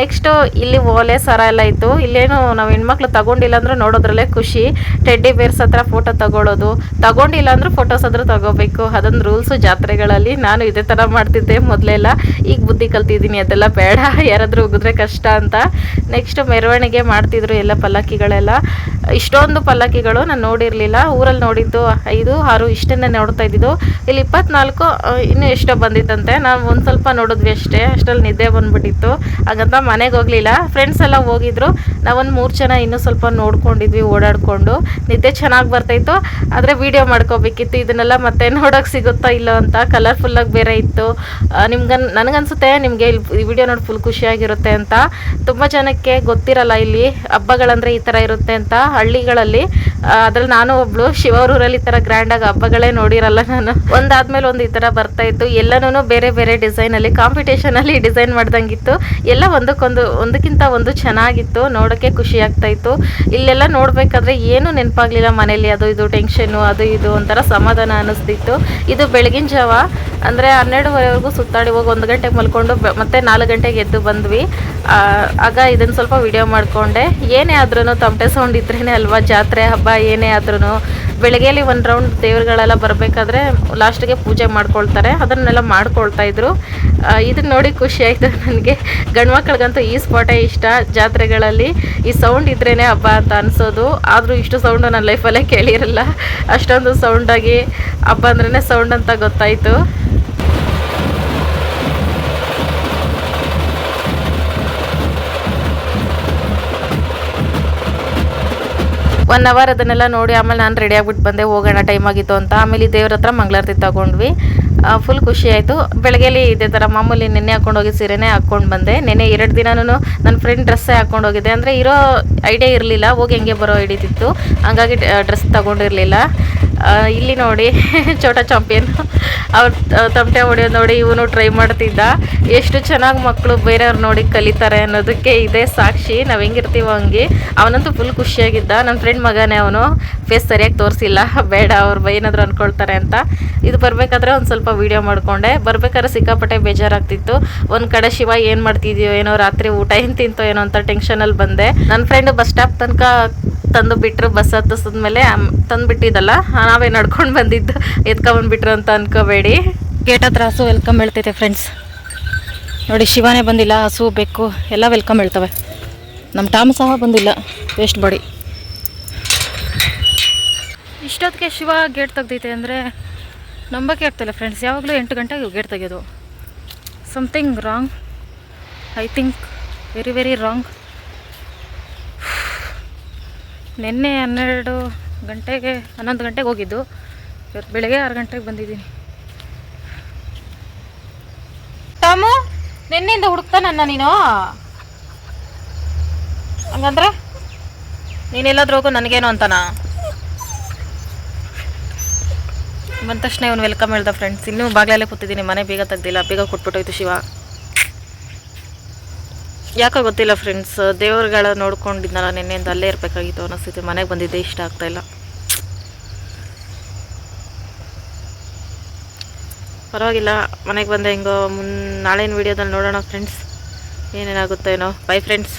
ನೆಕ್ಸ್ಟು ಇಲ್ಲಿ ಓಲೆ ಸರ ಎಲ್ಲ ಇತ್ತು. ಇಲ್ಲೇನು ನಾವು ಹೆಣ್ಮಕ್ಳು ತಗೊಂಡಿಲ್ಲ ಅಂದ್ರೆ ನೋಡೋದ್ರಲ್ಲೇ ಖುಷಿ. ಟೆಡ್ಡಿ ಬೇರ್ಸ್ ಹತ್ರ ಫೋಟೋ ತಗೊಳ್ಳೋದು ತಗೊಂಡಿಲ್ಲ ಅಂದ್ರೆ ಫೋಟೋಸ್ ಆದ್ರೂ ತಗೋಬೇಕು. ಅದೊಂದು ರೂಲ್ಸು ಜಾತ್ರೆಗಳಲ್ಲಿ ನಾನು ಇದೇ ಥರ ಮಾಡ್ತಿದ್ದೆ ಮೊದಲೆಲ್ಲ. ಈಗ ಬುದ್ಧಿ ಕಲ್ತಿದ್ದೀನಿ, ಅದೆಲ್ಲ ಬೇಡ. ಯಾರಾದರೂ ಉಗಿದ್ರೆ ಕಷ್ಟ ಅಂತ. ನೆಕ್ಸ್ಟ್ ಮೆರವಣಿಗೆ ಮಾಡ್ತಿದ್ರು ಎಲ್ಲ ಪಲ್ಲಕ್ಕಿಗಳೆಲ್ಲ. ಇಷ್ಟೊಂದು ಪಲ್ಲಕ್ಕಿಗಳು ನಾನು ನೋಡಿರಲಿಲ್ಲ. ಊರಲ್ಲಿ ನೋಡಿದ್ದು ಐದು, ಆರು ಇಷ್ಟನ್ನೇ ನೋಡ್ತಾ ಇದ್ದಿದ್ದು. ಇಲ್ಲಿ ಇಪ್ಪತ್ನಾಲ್ಕು ಇನ್ನೂ ಎಷ್ಟೋ ಬಂದಿತ್ತಂತೆ. ನಾವು ಒಂದು ಸ್ವಲ್ಪ ನೋಡಿದ್ವಿ ಅಷ್ಟೇ. ಅಷ್ಟರಲ್ಲಿ ನಿದ್ದೆ ಬಂದ್ಬಿಟ್ಟಿತ್ತು. ಹಾಗಂತ ಮನೆಗೆ ಹೋಗಲಿಲ್ಲ. ಫ್ರೆಂಡ್ಸ್ ಎಲ್ಲ ಹೋಗಿದ್ರು. ನಾವೊಂದು ಮೂರು ಜನ ಇನ್ನೂ ಸ್ವಲ್ಪ ನೋಡ್ಕೊಂಡಿದ್ವಿ, ಓಡಾಡಿಕೊಂಡು. ನಿದ್ದೆ ಚೆನ್ನಾಗಿ ಬರ್ತಾಯಿತ್ತು ಆದರೆ ವೀಡಿಯೋ ಮಾಡ್ಕೋಬೇಕಿತ್ತು. ಇದನ್ನೆಲ್ಲ ಮತ್ತೆ ನೋಡೋಕೆ ಸಿಗುತ್ತಾ ಇಲ್ಲ ಅಂತ ಕಲರ್ಫುಲ್ಲಾಗಿ ಬೇರೆ ಇತ್ತು. ನಿಮ್ಗನ್, ನನಗನ್ಸುತ್ತೆ, ನಿಮಗೆ ಇಲ್ಲಿ ವಿಡಿಯೋ ನೋಡಿ ಫುಲ್ ಖುಷಿಯಾಗಿರುತ್ತೆ ಅಂತ. ತುಂಬ ಜನಕ್ಕೆ ಗೊತ್ತಿರಲ್ಲ ಇಲ್ಲಿ ಹಬ್ಬಗಳಂದರೆ ಈ ಥರ ಇರುತ್ತೆ ಅಂತ. ಹಳ್ಳಿಗಳಲ್ಲಿ ಅದ್ರಲ್ಲಿ ನಾನು ಒಬ್ಳು ಶಿವರೂರಲ್ಲಿ ಈ ಥರ ಗ್ರ್ಯಾಂಡಾಗಿ ಹಬ್ಬಗಳೇ ನೋಡಿರಲ್ಲ ನಾನು. ಒಂದಾದ್ಮೇಲೆ ಒಂದು ಈ ಥರ ಬರ್ತಾ ಇತ್ತು. ಎಲ್ಲನೂ ಬೇರೆ ಬೇರೆ ಡಿಸೈನಲ್ಲಿ ಕಾಂಪಿಟೇಷನಲ್ಲಿ ಡಿಸೈನ್ ಮಾಡ್ದಂಗಿತ್ತು. ಎಲ್ಲ ಒಂದಕ್ಕೊಂದು, ಒಂದಕ್ಕಿಂತ ಒಂದು ಚೆನ್ನಾಗಿತ್ತು. ನೋಡೋಕ್ಕೆ ಖುಷಿ ಆಗ್ತಾ ಇತ್ತು. ಇಲ್ಲೆಲ್ಲ ನೋಡಬೇಕಾದ್ರೆ ಏನು ನೆನಪಾಗ್ಲಿಲ್ಲ ಮನೇಲಿ. ಅದು ಇದು ಟೆನ್ಷನ್ ಅದು ಇದು ಒಂಥರ ಸಮಾಧಾನ ಅನ್ನಿಸ್ತಿತ್ತು ಇದು ಬೆಳಗಿನ ಜಾವ. ಅಂದರೆ ಹನ್ನೆರಡುವರೆವರೆಗೂ ಸುತ್ತಾಡಿ ಹೋಗಿ ಒಂದು ಗಂಟೆಗೆ ಮಲ್ಕೊಂಡು ಮತ್ತೆ ನಾಲ್ಕು ಗಂಟೆಗೆ ಎದ್ದು ಬಂದ್ವಿ. ಆಗ ಇದನ್ನು ಸ್ವಲ್ಪ ವಿಡಿಯೋ ಮಾಡಿಕೊಂಡೆ. ಏನೇ ಆದ್ರೂ ತಮಟೆ ಸೌಂಡ್ ಇದ್ರೇ ಅಲ್ವಾ, ಜಾತ್ರೆ, ಹಬ್ಬ ಏನೇ ಆದ್ರೂ ಬೆಳಗ್ಗೆಯಲ್ಲಿ ಒಂದು ರೌಂಡ್ ದೇವರುಗಳೆಲ್ಲ ಬರಬೇಕಾದ್ರೆ ಲಾಸ್ಟಿಗೆ ಪೂಜೆ ಮಾಡ್ಕೊಳ್ತಾರೆ. ಅದನ್ನೆಲ್ಲ ಮಾಡ್ಕೊಳ್ತಾ ಇದ್ರು. ಇದನ್ನ ನೋಡಿ ಖುಷಿ ಆಯಿತು ನನಗೆ. ಗಂಡ್ಮಕ್ಳಿಗಂತೂ ಈ ಸ್ಪಾಟೇ ಇಷ್ಟ. ಜಾತ್ರೆಗಳಲ್ಲಿ ಈ ಸೌಂಡ್ ಇದ್ರೇ ಹಬ್ಬ ಅಂತ ಅನಿಸೋದು. ಆದರೂ ಇಷ್ಟು ಸೌಂಡು ನನ್ನ ಲೈಫಲ್ಲೇ ಕೇಳಿರಲ್ಲ. ಅಷ್ಟೊಂದು ಸೌಂಡಾಗಿ ಹಬ್ಬ ಅಂದ್ರೇ ಸೌಂಡ್ ಅಂತ ಗೊತ್ತಾಯಿತು. ಒನ್ ಅವರ್ ಅದನ್ನೆಲ್ಲ ನೋಡಿ ಆಮೇಲೆ ನಾನು ರೆಡಿ ಆಗಿಬಿಟ್ಟು ಬಂದೆ, ಹೋಗೋಣ ಟೈಮ್ ಆಗಿತ್ತು ಅಂತ. ಆಮೇಲೆ ದೇವ್ರ ಹತ್ರ ಮಂಗಳಾರತಿ ತಗೊಂಡ್ವಿ. ಫುಲ್ ಖುಷಿ ಆಯಿತು. ಬೆಳಗ್ಗೆಲಿ ಇದೇ ಥರ ಮಾಮೂಲಿ ನೆನ್ನೆ ಹಾಕೊಂಡು ಹೋಗಿ ಸೀರೆನೇ ಹಾಕ್ಕೊಂಡು ಬಂದೆ. ನೆನೆ ಎರಡು ದಿನನೂ ನನ್ನ ಫ್ರೆಂಡ್ ಡ್ರೆಸ್ಸೇ ಹಾಕೊಂಡು ಹೋಗಿದ್ದೆ. ಅಂದರೆ ಇರೋ ಐಡಿಯಾ ಇರಲಿಲ್ಲ, ಹೋಗಿ ಹೆಂಗೆ ಬರೋ ಹಿಡಿತಿತ್ತು ಹಂಗಾಗಿ ಡ್ರೆಸ್ ತಗೊಂಡಿರಲಿಲ್ಲ. ಇಲ್ಲಿ ನೋಡಿ ಚೋಟ ಚಾಂಪಿಯನ್. ಅವ್ರು ತಮಟೆ ಹೊಡೆಯೋದು ನೋಡಿ ಇವನು ಟ್ರೈ ಮಾಡ್ತಿದ್ದ. ಎಷ್ಟು ಚೆನ್ನಾಗಿ ಮಕ್ಕಳು ಬೇರೆಯವ್ರು ನೋಡಿ ಕಲಿತಾರೆ ಅನ್ನೋದಕ್ಕೆ ಇದೇ ಸಾಕ್ಷಿ. ನಾವು ಹೆಂಗಿರ್ತೀವೋ ಹಂಗೆ. ಅವನಂತೂ ಫುಲ್ ಖುಷಿಯಾಗಿದ್ದ. ನನ್ನ ಫ್ರೆಂಡ್ ಮಗನೇ ಅವನು. ಫೇಸ್ ಸರಿಯಾಗಿ ತೋರಿಸಿಲ್ಲ. ಬೇಡ, ಅವ್ರು ಏನಾದರೂ ಅಂದ್ಕೊಳ್ತಾರೆ ಅಂತ. ಇದು ಬರಬೇಕಾದ್ರೆ ಒಂದು ಸ್ವಲ್ಪ ವೀಡಿಯೋ ಮಾಡಿಕೊಂಡೆ. ಬರಬೇಕಾದ್ರೆ ಸಿಕ್ಕಾಪಟ್ಟೆ ಬೇಜಾರಾಗ್ತಿತ್ತು. ಒಂದು ಕಡೆ ಶಿವ ಏನು ಮಾಡ್ತಿದ್ಯೋ ಏನೋ, ರಾತ್ರಿ ಊಟ ಏನು ತಿಂತೋ ಏನೋ ಅಂತ ಟೆನ್ಷನಲ್ಲಿ ಬಂದೆ. ನನ್ನ ಫ್ರೆಂಡ್ ಬಸ್ ಸ್ಟಾಪ್ ತನಕ ತಂದು ಬಿಟ್ಟರು ಬಸ್ ಹತ್ತಿಸಿದ್ಮೇಲೆ ತಂದು ಬಿಟ್ಟಿದ್ದಲ್ಲ ನಾವೇ ನಡ್ಕೊಂಡು ಬಂದಿದ್ದು ಎತ್ಕೊಂಡ್ಬಂದ್ಬಿಟ್ರು ಅಂತ ಅನ್ಕೋಬೇಡಿ. ಗೇಟ್ ಹತ್ರ ಹಸು ವೆಲ್ಕಮ್ ಹೇಳ್ತೈತೆ ಫ್ರೆಂಡ್ಸ್ ನೋಡಿ, ಶಿವನೇ ಬಂದಿಲ್ಲ, ಹಸು, ಬೆಕ್ಕು, ಎಲ್ಲ ವೆಲ್ಕಮ್ ಹೇಳ್ತವೆ. ನಮ್ಮ ಟಾಮ್ ಸಹ ಬಂದಿಲ್ಲ, ವೇಸ್ಟ್ ಬಾಡಿ. ಇಷ್ಟೊತ್ತಿಗೆ ಶಿವ ಗೇಟ್ ತೆಗ್ದೈತೆ ಅಂದರೆ ನಂಬಕ್ಕೆ ಆಗ್ತಿಲ್ಲ ಫ್ರೆಂಡ್ಸ್ ಯಾವಾಗಲೂ ಎಂಟು ಗಂಟೆಗೆ ಗೇಟ್ ತೆಗೆಯೋದು. Something wrong I think very very wrong ನಿನ್ನೆ ಹನ್ನೆರಡು ಗಂಟೆಗೆ, ಹನ್ನೊಂದು ಗಂಟೆಗೆ ಹೋಗಿದ್ದು. ಇವತ್ತು ಬೆಳಗ್ಗೆ ಆರು ಗಂಟೆಗೆ ಬಂದಿದ್ದೀನಿ. ಟಾಮು ನಿನ್ನೆಯಿಂದ ಹುಡುಕ್ತಾನ ನೀನು? ಹಂಗಂದ್ರೆ? ನೀನೆಲ್ಲಾದ್ರೂ ಹೋಗು, ನನಗೇನು ಅಂತನಾ? ಬಂದ ತಕ್ಷಣ ಇವನು ವೆಲ್ಕಮ್ ಹೇಳ್ದ ಫ್ರೆಂಡ್ಸ್ ಇನ್ನೂ ಬಾಗಿಲಲ್ಲೇ ಕೂತಿದ್ದೀನಿ, ಮನೆ ಬೇಗ ತೆಗ್ದಿಲ್ಲ, ಬೇಗ ಕೊಟ್ಬಿಟ್ಟೋಯ್ತು ಶಿವ. ಯಾಕೋ ಗೊತ್ತಿಲ್ಲ ಫ್ರೆಂಡ್ಸ್ ದೇವರುಗಳ ನೋಡ್ಕೊಂಡಿದ್ದಲ್ಲ ನಿನ್ನೆಯಿಂದ ಅಲ್ಲೇ ಇರಬೇಕಾಗಿತ್ತು ಅನ್ನಿಸ್ತಿದೆ ಮನೆಗೆ ಬಂದಿದ್ದೆ ಇಷ್ಟ ಆಗ್ತಾ ಇಲ್ಲ. ಪರವಾಗಿಲ್ಲ, ಮನೆಗೆ ಬಂದೆ ಹೆಂಗೋ, ಮುನ್, ನಾಳಿನ ವೀಡಿಯೋದಲ್ಲಿ ನೋಡೋಣ ಫ್ರೆಂಡ್ಸ್ ಏನೇನಾಗುತ್ತೋ ಏನೋ. By friends